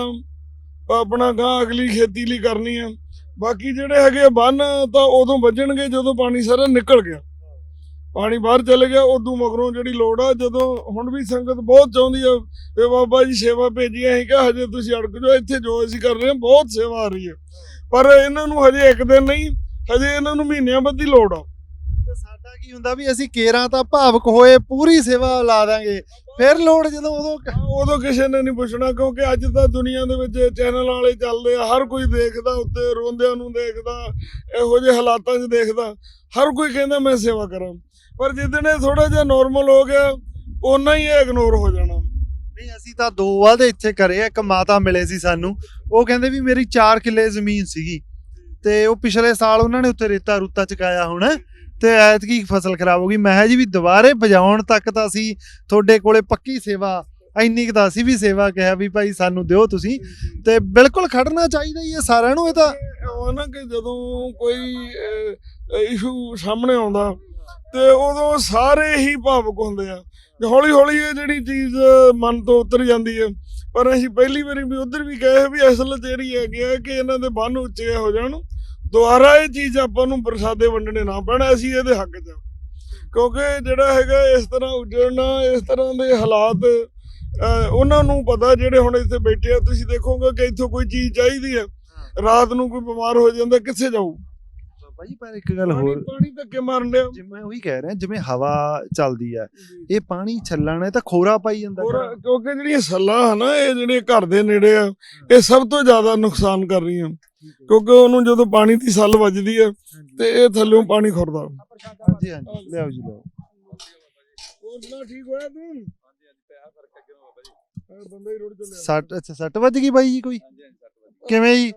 ਆਪਣਾ ਗਾਂ ਅਗਲੀ ਖੇਤੀ ਲਈ ਕਰਨੀ ਆ। ਬਾਕੀ ਜਿਹੜੇ ਹੈਗੇ ਆ ਬੰਨ ਤਾਂ ਉਦੋਂ ਵੱਜਣਗੇ ਜਦੋਂ ਪਾਣੀ ਸਾਰਾ ਨਿਕਲ ਗਿਆ। ਪਾਣੀ ਬਾਹਰ ਚਲੇ ਗਿਆ, ਉਦੋਂ ਮਗਰੋਂ ਜਿਹੜੀ ਲੋੜ ਆ, ਜਦੋਂ ਹੁਣ ਵੀ ਸੰਗਤ ਬਹੁਤ ਚਾਹੁੰਦੀ ਆ, ਵੀ ਬਾਬਾ ਜੀ ਸੇਵਾ ਭੇਜੀ, ਅਸੀਂ ਕਿਹਾ ਹਜੇ ਤੁਸੀਂ ਅੜਕ ਜਾਓ, ਇੱਥੇ ਜੋ ਅਸੀਂ ਕਰ ਰਹੇ ਹਾਂ, ਬਹੁਤ ਸੇਵਾ ਆ ਰਹੀ ਹੈ ਪਰ ਇਹਨਾਂ ਨੂੰ ਹਜੇ ਇੱਕ ਦਿਨ ਨਹੀਂ, ਹਜੇ ਇਹਨਾਂ ਨੂੰ ਮਹੀਨਿਆਂ ਬੱਧੀ ਲੋੜ ਆ। ਤੇ ਸਾਡਾ ਕੀ ਹੁੰਦਾ ਵੀ ਅਸੀਂ ਕੇਰਾਂ ਤਾਂ ਭਾਵਕ ਹੋਏ ਪੂਰੀ ਸੇਵਾ ਲਾ ਦਾਂਗੇ। ਫਿਰ ਲੋੜ ਜਦੋਂ ਉਦੋਂ ਉਦੋਂ ਕਿਸੇ ਨੇ ਨਹੀਂ ਪੁੱਛਣਾ ਕਿਉਂਕਿ ਅੱਜ ਤਾਂ ਦੁਨੀਆ ਦੇ ਵਿੱਚ ਚੈਨਲ ਵਾਲੇ ਚੱਲਦੇ ਆ ਹਰ ਕੋਈ ਦੇਖਦਾ ਉੱਤੇ ਰੋਂਦਿਆਂ ਨੂੰ ਦੇਖਦਾ ਇਹੋ ਜਿਹੇ ਹਾਲਾਤਾਂ 'ਚ ਦੇਖਦਾ ਹਰ ਕੋਈ ਕਹਿੰਦਾ ਮੈਂ ਸੇਵਾ ਕਰਾਂ। ਪਰ ਜਿੱਦਣ ਇਹ ਥੋੜਾ ਜਿਹਾ ਨਾਰਮਲ ਹੋ ਗਿਆ ਓਨਾ ਹੀ ਇਹ ਇਗਨੋਰ ਹੋ ਜਾਣਾ। ਨਹੀਂ ਅਸੀਂ ਤਾਂ ਦੋ ਵਾਅਦੇ ਇੱਥੇ ਕਰੇ। ਇੱਕ ਮਾਤਾ ਮਿਲੇ ਸੀ ਸਾਨੂੰ। ਉਹ ਕਹਿੰਦੇ ਵੀ ਮੇਰੀ 4 ਕਿੱਲੇ ਜ਼ਮੀਨ ਸੀਗੀ। ਤੇ ਉਹ ਪਿਛਲੇ ਸਾਲ ਉਹਨਾਂ ਨੇ ਉੱਤੇ ਰੇਤਾ ਰੂਤਾ ਚਕਾਇਆ ਹੁਣ। ਤੇ ਐਤਕੀ ਫਸਲ ਖਰਾਬ ਹੋ ਗਈ। ਮੈਂ ਕਿਹਾ ਜੀ ਵੀ ਦੁਬਾਰੇ ਬਜਾਉਣ ਤੱਕ ਤਾਂ ਅਸੀਂ ਤੁਹਾਡੇ ਕੋਲੇ ਪੱਕੀ ਸੇਵਾ, ਇੰਨੀ ਕੁ ਤਾਂ ਅਸੀਂ ਵੀ ਸੇਵਾ ਕਿਹਾ ਵੀ ਭਾਈ ਸਾਨੂੰ ਦਿਓ ਤੁਸੀਂ। ਤੇ ਬਿਲਕੁਲ ਖੜਨਾ ਚਾਹੀਦਾ ਹੀ ਹੈ ਸਾਰਿਆਂ ਨੂੰ ਇਹ ਤਾਂ। ਉਹ ਨਾ ਕਿ ਜਦੋਂ ਕੋਈ ਇਸ਼ੂ ਸਾਹਮਣੇ ਆਉਂਦਾ, ਤੇ ਉਦੋਂ ਸਾਰੇ ਹੀ ਭਾਵੁਕ ਹੁੰਦੇ ਆ। ਹੌਲੀ ਹੌਲੀ ਇਹ ਜਿਹੜੀ ਚੀਜ਼ ਮਨ ਤੋਂ ਉਤਰ ਜਾਂਦੀ ਹੈ। ਪਰ ਅਸੀਂ ਪਹਿਲੀ ਵਾਰੀ ਵੀ ਉਧਰ ਵੀ ਗਏ ਵੀ ਅਸਲ ਜਿਹੜੀ ਹੈਗੀ ਆ ਕਿ ਇਹਨਾਂ ਦੇ ਬੰਨ ਉੱਚੇ ਹੋ ਜਾਣ। ਦੁਬਾਰਾ ਇਹ ਚੀਜ਼ ਆਪਾਂ ਨੂੰ ਪ੍ਰਸਾਦੇ ਵੰਡਣੇ ਨਾ ਪੈਣ ਅਸੀਂ ਇਹਦੇ ਹੱਕ 'ਚ। ਕਿਉਂਕਿ ਜਿਹੜਾ ਹੈਗਾ ਇਸ ਤਰ੍ਹਾਂ ਉਜੜਨਾ ਇਸ ਤਰ੍ਹਾਂ ਦੇ ਹਾਲਾਤ ਉਹਨਾਂ ਨੂੰ ਪਤਾ ਜਿਹੜੇ ਹੁਣ ਇੱਥੇ ਬੈਠੇ ਆ ਤੁਸੀਂ ਦੇਖੋਗੇ ਕਿ ਇੱਥੋਂ ਕੋਈ ਚੀਜ਼ ਚਾਹੀਦੀ ਹੈ। ਰਾਤ ਨੂੰ ਕੋਈ ਬਿਮਾਰ ਹੋ ਜਾਂਦਾ ਕਿੱਥੇ ਜਾਊ? ਭਾਈ ਪਰ ਇੱਕ ਗੱਲ ਹੋਰ ਪਾਣੀ ਧੱਕੇ ਮਾਰਨ ਡਿਆ। ਜਿਵੇਂ ਉਹੀ ਕਹਿ ਰਿਹਾ ਜਿਵੇਂ ਹਵਾ ਚੱਲਦੀ ਆ ਇਹ ਪਾਣੀ ਛੱਲਣਾ ਇਹ ਤਾਂ ਖੋਰਾ ਪਾਈ ਜਾਂਦਾ ਹੋਰ ਕਿਉਂਕਿ ਜਿਹੜੀਆਂ ਸੱਲਾਂ ਹਨ ਨਾ ਇਹ ਜਿਹੜੇ ਘਰ ਦੇ ਨੇੜੇ ਆ ਇਹ ਸਭ ਤੋਂ ਜ਼ਿਆਦਾ ਨੁਕਸਾਨ ਕਰ ਰਹੀਆਂ। ਕਿਉਂਕਿ ਉਹਨੂੰ ਜਦੋਂ ਪਾਣੀ ਦੀ ਸੱਲ ਵੱਜਦੀ ਹੈ ਤੇ ਇਹ ਥੱਲੇੋਂ ਪਾਣੀ ਖੁਰਦਾ। ਹਾਂਜੀ ਹਾਂਜੀ। ਲਿਆਓ ਜੀ ਲਿਆਓ। ਸੁਣਾ ਠੀਕ ਹੋਇਆ ਤੂੰ? ਹਾਂਜੀ ਹਾਂਜੀ ਪਿਆ ਫ਼ਰਕ ਅੱਗੇ ਬਾਬਾ ਜੀ ਬੰਦਾ ਹੀ ਰੁੜ ਚੱਲਿਆ। ਸੱਟ ਅੱਛਾ ਸੱਟ ਵੱਜ ਗਈ ਬਾਈ ਜੀ ਕੋਈ? ਕਿਵੇਂ ਜੀ?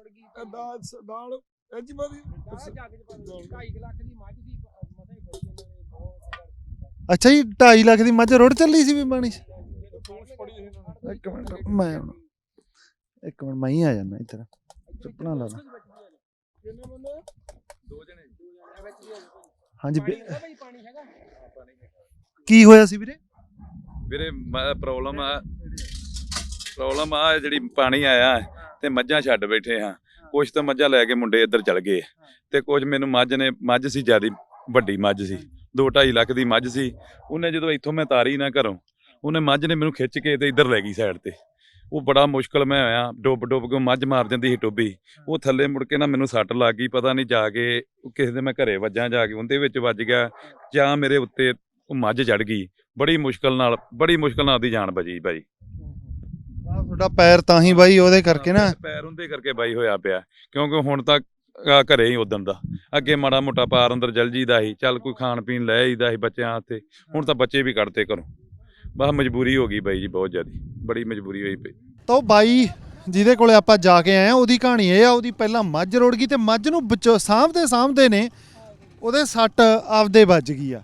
ਦਾਲ ਦਾਲ ਅੱਜ ਅੱਛਾ ਜੀ 2.5 ਲੱਖ ਦੀ ਮੱਝ ਰੁੜ ਚੱਲੀ ਸੀ ਵੀ ਪਾਣੀ 'ਚ? ਇੱਕ ਮਿੰਟ ਮੈਂ ਆਉਣਾ ਇੱਕ ਮਿੰਟ ਮੈਂ ਹੀ ਆ ਜਾਣਾ ਇੱਧਰ। ਚੁੱਪਣਾ ਲਾ ਲਾ। ਕਿੰਨੇ ਬੰਦੇ? ਹਾਂਜੀ ਵੀ- ਕੀ ਹੋਇਆ ਸੀ ਵੀਰੇ? ਵੀਰੇ ਪ੍ਰੋਬਲਮ ਆ ਪ੍ਰੋਬਲਮ ਆ ਜਿਹੜੀ ਪਾਣੀ ਆਇਆ ਤੇ ਮੱਝਾਂ ਛੱਡ ਬੈਠੇ ਹਾਂ। ਕੁਝ ਤਾਂ ਮੱਝਾਂ ਲੈ ਕੇ ਮੁੰਡੇ ਇੱਧਰ ਚਲ ਗਏ। ਤੇ ਕੁਝ ਮੈਨੂੰ ਮੱਝ ਨੇ ਮੱਝ ਸੀ ਜਿਆਦੀ ਵੱਡੀ ਮੱਝ ਸੀ। 2.5 ਲੱਖ ਦੀ ਮੱਝ ਸੀ। ਉਹਨੇ ਜਦੋਂ ਇੱਥੋਂ ਮੈਂ ਤਾਰੀ ਨਾ ਘਰੋਂ ਉਹਨੇ ਮੱਝ ਨੇ ਮੈਨੂੰ ਖਿੱਚ ਕੇ ਤੇ ਇੱਧਰ ਲੈ ਗਈ ਸਾਈਡ ਤੇ। ਉਹ ਬੜਾ ਮੁਸ਼ਕਲ ਮੈਂ ਹੋਇਆ ਡੁੱਬ ਡੁੱਬ ਕੇ ਮੱਝ ਮਾਰ ਜਾਂਦੀ ਸੀ ਟੋਬੀ ਉਹ ਥੱਲੇ ਮੁੜ ਕੇ ਨਾ ਮੈਨੂੰ ਸੱਟ ਲੱਗ ਗਈ ਪਤਾ ਨਹੀਂ ਜਾ ਕੇ ਕਿਸੇ ਦੇ ਮੈਂ ਘਰੇ ਵੱਜਾਂ ਜਾ ਕੇ ਉਹਦੇ ਵਿੱਚ ਵੱਜ ਗਿਆ ਜਾਂ ਮੇਰੇ ਉੱਤੇ ਉਹ ਮੱਝ ਚੜ ਗਈ। ਬੜੀ ਮੁਸ਼ਕਲ ਨਾਲ ਬੜੀ ਮੁਸ਼ਕਲ ਨਾਲ ਉਹਦੀ ਜਾਨ ਬਚੀ ਭਾਈ। ਤੁਹਾਡਾ ਪੈਰ ਤਾਂ ਹੀ ਬਾਈ ਉਹਦੇ ਕਰਕੇ ਨਾ। ਪੈਰ ਉਹਦੇ ਕਰਕੇ ਬਾਈ ਹੋਇਆ ਪਿਆ। ਕਿਉਂਕਿ ਹੁਣ ਤੱਕ ਆ ਘਰੇ ਹੀ ਉਦਣ ਦਾ। ਅੱਗੇ ਮਾੜਾ ਮੋਟਾ ਪਾਰ ਅੰਦਰ ਜਲ ਜੀਦਾ ਸੀ। ਚੱਲ ਕੋਈ ਖਾਣ ਪੀਣ ਲੈ ਆਈਦਾ ਸੀ ਬੱਚਿਆਂ ਤੇ ਹੁਣ ਤਾਂ ਬੱਚੇ ਵੀ ਕੱਢਤੇ ਘਰੋਂ। ਬਸ ਮਜਬੂਰੀ ਹੋ ਗਈ ਬਾਈ ਜੀ ਬਹੁਤ ਜ਼ਿਆਦੀ। ਬੜੀ ਮਜਬੂਰੀ ਹੋਈ ਪਈ। ਤਾਂ ਉਹ ਬਾਈ ਜਿਹਦੇ ਕੋਲੇ ਆਪਾਂ ਜਾ ਕੇ ਆਏ ਆ ਉਹਦੀ ਕਹਾਣੀ ਇਹ ਆ ਉਹਦੀ ਪਹਿਲਾਂ ਮੱਝ ਰੋੜ ਗਈ ਤੇ ਮੱਝ ਨੂੰ ਵਿੱਚੋਂ ਸਾਂਭਦੇ ਸਾਂਭਦੇ ਨੇ ਉਹਦੇ ਸੱਟ ਆਪਦੇ ਵੱਜ ਗਈ ਆ।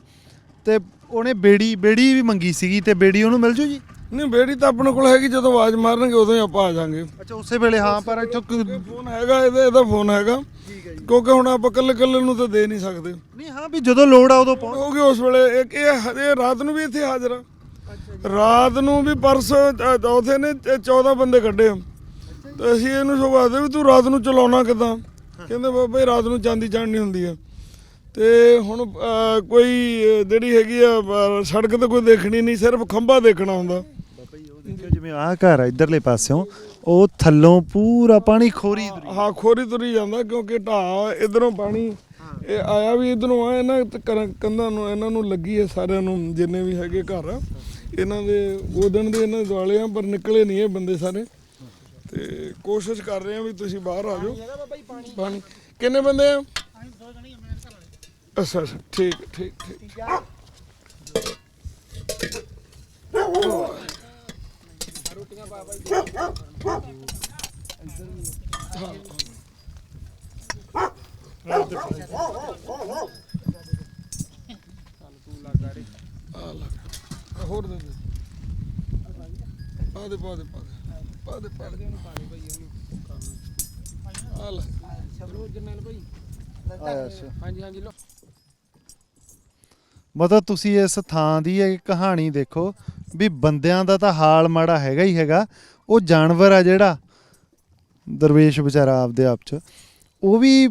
ਤੇ ਉਹਨੇ ਬੇੜੀ ਬੇੜੀ ਵੀ ਮੰਗੀ ਸੀਗੀ ਤੇ ਬੇੜੀ ਉਹਨੂੰ ਮਿਲ ਜੂ ਜੀ ਨਹੀਂ ਬੇੜੀ ਤਾਂ ਆਪਣੇ ਕੋਲ ਹੈਗੀ ਜਦੋਂ ਆਵਾਜ਼ ਮਾਰਨਗੇ ਉਦੋਂ ਹੀ ਆਪਾਂ ਆ ਜਾਾਂਗੇ। ਅੱਛਾ ਉਸੇ ਵੇਲੇ ਹਾਂ ਪਰ ਇੱਥੋਂ ਕ- ਫੋਨ ਹੈਗਾ ਇਹਦਾ ਇਹਦਾ ਫੋਨ ਹੈਗਾ। ਕਿਉਂਕਿ ਹੁਣ ਆਪਾਂ ਇਕੱਲੇ ਇਕੱਲੇ ਨੂੰ ਤਾਂ ਦੇ ਨਹੀਂ ਸਕਦੇ। ਨਹੀਂ ਹਾਂ ਵੀ ਜਦੋਂ ਲੋੜ ਆ ਉਦੋਂ ਪਹੁੰਚ ਹੋਗੇ ਉਸ ਵੇਲੇ ਇੱਕ ਇਹ ਰਾਤ ਨੂੰ ਵੀ ਇੱਥੇ ਹਾਜ਼ਰ ਆ। ਰਾਤ ਨੂੰ ਵੀ ਪਰਸੋਂ ਚੌਥੇ ਨੇ ਚ- 14 ਬੰਦੇ ਕੱਢੇ ਆ। ਤੇ ਅਸੀਂ ਇਹਨੂੰ ਸਗਾਦੇ ਵੀ ਤੂੰ ਰਾਤ ਨੂੰ ਚਲਾਉਣਾ ਕਿਦਾਂ? ਕਹਿੰਦੇ ਬਾਬਾ ਜੀ ਰਾਤ ਨੂੰ ਚਾਂਦੀ ਚੜ੍ਹਨੀ ਹੁੰਦੀ ਆ। ਤੇ ਹੁਣ ਕੋਈ ਜਿਹੜੀ ਹੈਗੀ ਆ ਸੜਕ ਤੇ ਕੋਈ ਦੇਖਣੀ ਨਹੀਂ ਸਿਰਫ ਖੰਭਾ ਦੇਖਣਾ ਹੁੰਦਾ। ਦੇਖਿਓ ਜਿਵੇਂ ਆਹ ਘਰ ਆ, ਇਧਰਲੇ ਪਾਸਿਓਂ, ਉਹ ਥੱਲੋਂ ਪੂਰਾ ਪਾਣੀ ਖੋਰੀ ਤੁਰੀ ਹਾਂ, ਖੋਰੀ ਤੁਰੀ ਜਾਂਦਾ ਕਿਉਂਕਿ ਢਾਹ ਇਧਰੋਂ ਪਾਣੀ, ਇਹ ਆਇਆ ਵੀ ਇਧਰੋਂ ਆ, ਇਹਨਾਂ ਕੰਧਾਂ ਨੂੰ, ਇਹਨਾਂ ਨੂੰ ਲੱਗੀ ਹੈ ਸਾਰਿਆਂ ਨੂੰ, ਜਿੰਨੇ ਵੀ ਹੈਗੇ ਘਰ ਇਹਨਾਂ ਦੇ ਉਦਣ ਦੇ ਇਹਨਾਂ ਦੁਆਲੇ ਆ, ਪਰ ਨਿਕਲੇ ਨਹੀਂ ਇਹ ਬੰਦੇ ਸਾਰੇ। ਤੇ ਕੋਸ਼ਿਸ਼ ਕਰ ਰਹੇ ਆ ਵੀ ਤੁਸੀਂ ਬਾਹਰ ਆ ਜਾਓ। ਪਾਣੀ, ਕਿੰਨੇ ਬੰਦੇ ਆ? ਅੱਛਾ ਅੱਛਾ, ਠੀਕ ਠੀਕ ਠੀਕ। ਆ ਲੈ ਹੋਰ ਦੇ ਦੇ ਪਾ ਦੇ ਪਾ ਦੇ ਪਾ ਦੇ ਪਾ ਦੇ ਪਾ ਦੇ ਆ ਲੈ ਹਾਂਜੀ ਹਾਂਜੀ ਲੋ ਮਤਲਬ ਤੁਸੀਂ ਇਸ ਥਾਂ ਦੀ ਇਹ ਕਹਾਣੀ ਦੇਖੋ ਵੀ ਬੰਦਿਆਂ ਦਾ ਤਾਂ ਹਾਲ ਮਾੜਾ ਹੈਗਾ ਹੀ ਹੈਗਾ। ਉਹ ਜਾਨਵਰ ਆ ਜਿਹੜਾ ਦਰਵੇਸ਼ ਵਿਚਾਰਾ ਆਪਦੇ ਆਪ ਚ ਉਹ ਵੀ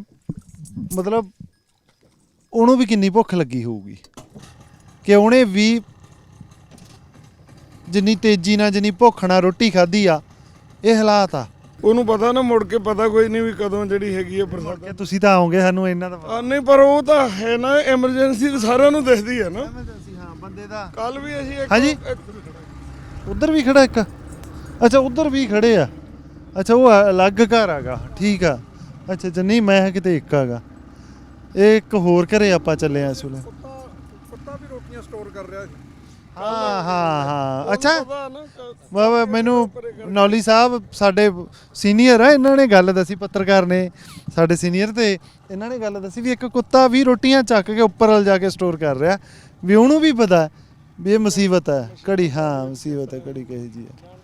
ਮਤਲਬ ਉਹਨੂੰ ਵੀ ਕਿੰਨੀ ਭੁੱਖ ਲੱਗੀ ਹੋਊਗੀ। ਕਿ ਉਹਨੇ ਵੀ ਜਿੰਨੀ ਤੇਜ਼ੀ ਨਾਲ ਜਿੰਨੀ ਭੁੱਖ ਨਾਲ ਰੋਟੀ ਖਾਧੀ ਆ ਇਹ ਹਾਲਾਤ ਆ। ਉਹਨੂੰ ਪਤਾ ਨਾ ਮੁੜ ਕੇ ਪਤਾ ਕੋਈ ਨਹੀਂ ਵੀ ਕਦੋਂ ਜਿਹੜੀ ਹੈਗੀ ਹੈ ਪ੍ਰਸਾਦ। ਕਿ ਤੁਸੀਂ ਤਾਂ ਆਓਗੇ ਸਾਨੂੰ ਇਹਨਾਂ ਦਾ ਆ ਨਹੀਂ ਪਰ ਉਹ ਤਾਂ ਹੈ ਨਾ ਐਮਰਜੈਂਸੀ ਸਾਰਿਆਂ ਨੂੰ ਦਿਖਦੀ ਹੈ ਨਾ। ਬੰਦੇ ਦਾ। ਕੱਲ ਵੀ ਅਸੀਂ ਇੱਕ ਹਾਂਜੀ। ਉਧਰ ਵੀ ਖੜਾ ਇੱਕ। ਅੱਛਾ ਉਧਰ ਵੀ ਖੜੇ ਆ। ਅੱਛਾ ਉਹ ਅਲੱਗ ਘਰ ਆਗਾ ਠੀਕ ਆ। ਅੱਛਾ ਅੱਛਾ ਨਹੀਂ ਮੈਂ ਕਿਤੇ ਇੱਕ ਆਗਾ ਇਹ ਇੱਕ ਹੋਰ ਘਰੇ ਆਪਾਂ ਚੱਲੇ ਆ ਇਸ ਵੇਲੇ। ਕੁੱਤਾ ਵੀ ਰੋਟੀਆਂ ਸਟੋਰ ਕਰ ਰਿਹਾ ਹਾਂ ਹਾਂ ਹਾਂ। ਅੱਛਾ। ਪਤਾ ਨਾ ਕ- ਵਾ- ਵਾ, ਮੈਨੂੰ ਨੌਲੀ ਸਾਹਿਬ ਸਾਡੇ ਸੀਨੀਅਰ ਆ ਇਹਨਾਂ ਨੇ ਗੱਲ ਦੱਸੀ ਪੱਤਰਕਾਰ ਨੇ ਸਾਡੇ ਸੀਨੀਅਰ ਤੇ। ਇਹਨਾਂ ਨੇ ਗੱਲ ਦੱਸੀ ਵੀ ਇੱਕ ਕੁੱਤਾ ਵੀ ਰੋਟੀਆਂ ਚੱਕ ਕੇ ਉੱਪਰ ਵੱਲ ਜਾ ਕੇ ਸਟੋਰ ਕਰ ਰਿਹਾ। ਵੀ ਉਹਨੂੰ ਵੀ ਪਤਾ ਹੈ ਵੀ ਇਹ ਮੁਸੀਬਤ ਹੈ ਘੜੀ ਹਾਂ ਮੁਸੀਬਤ ਹੈ ਕੜੀ ਕਹੀ ਜੀ ਹੈ।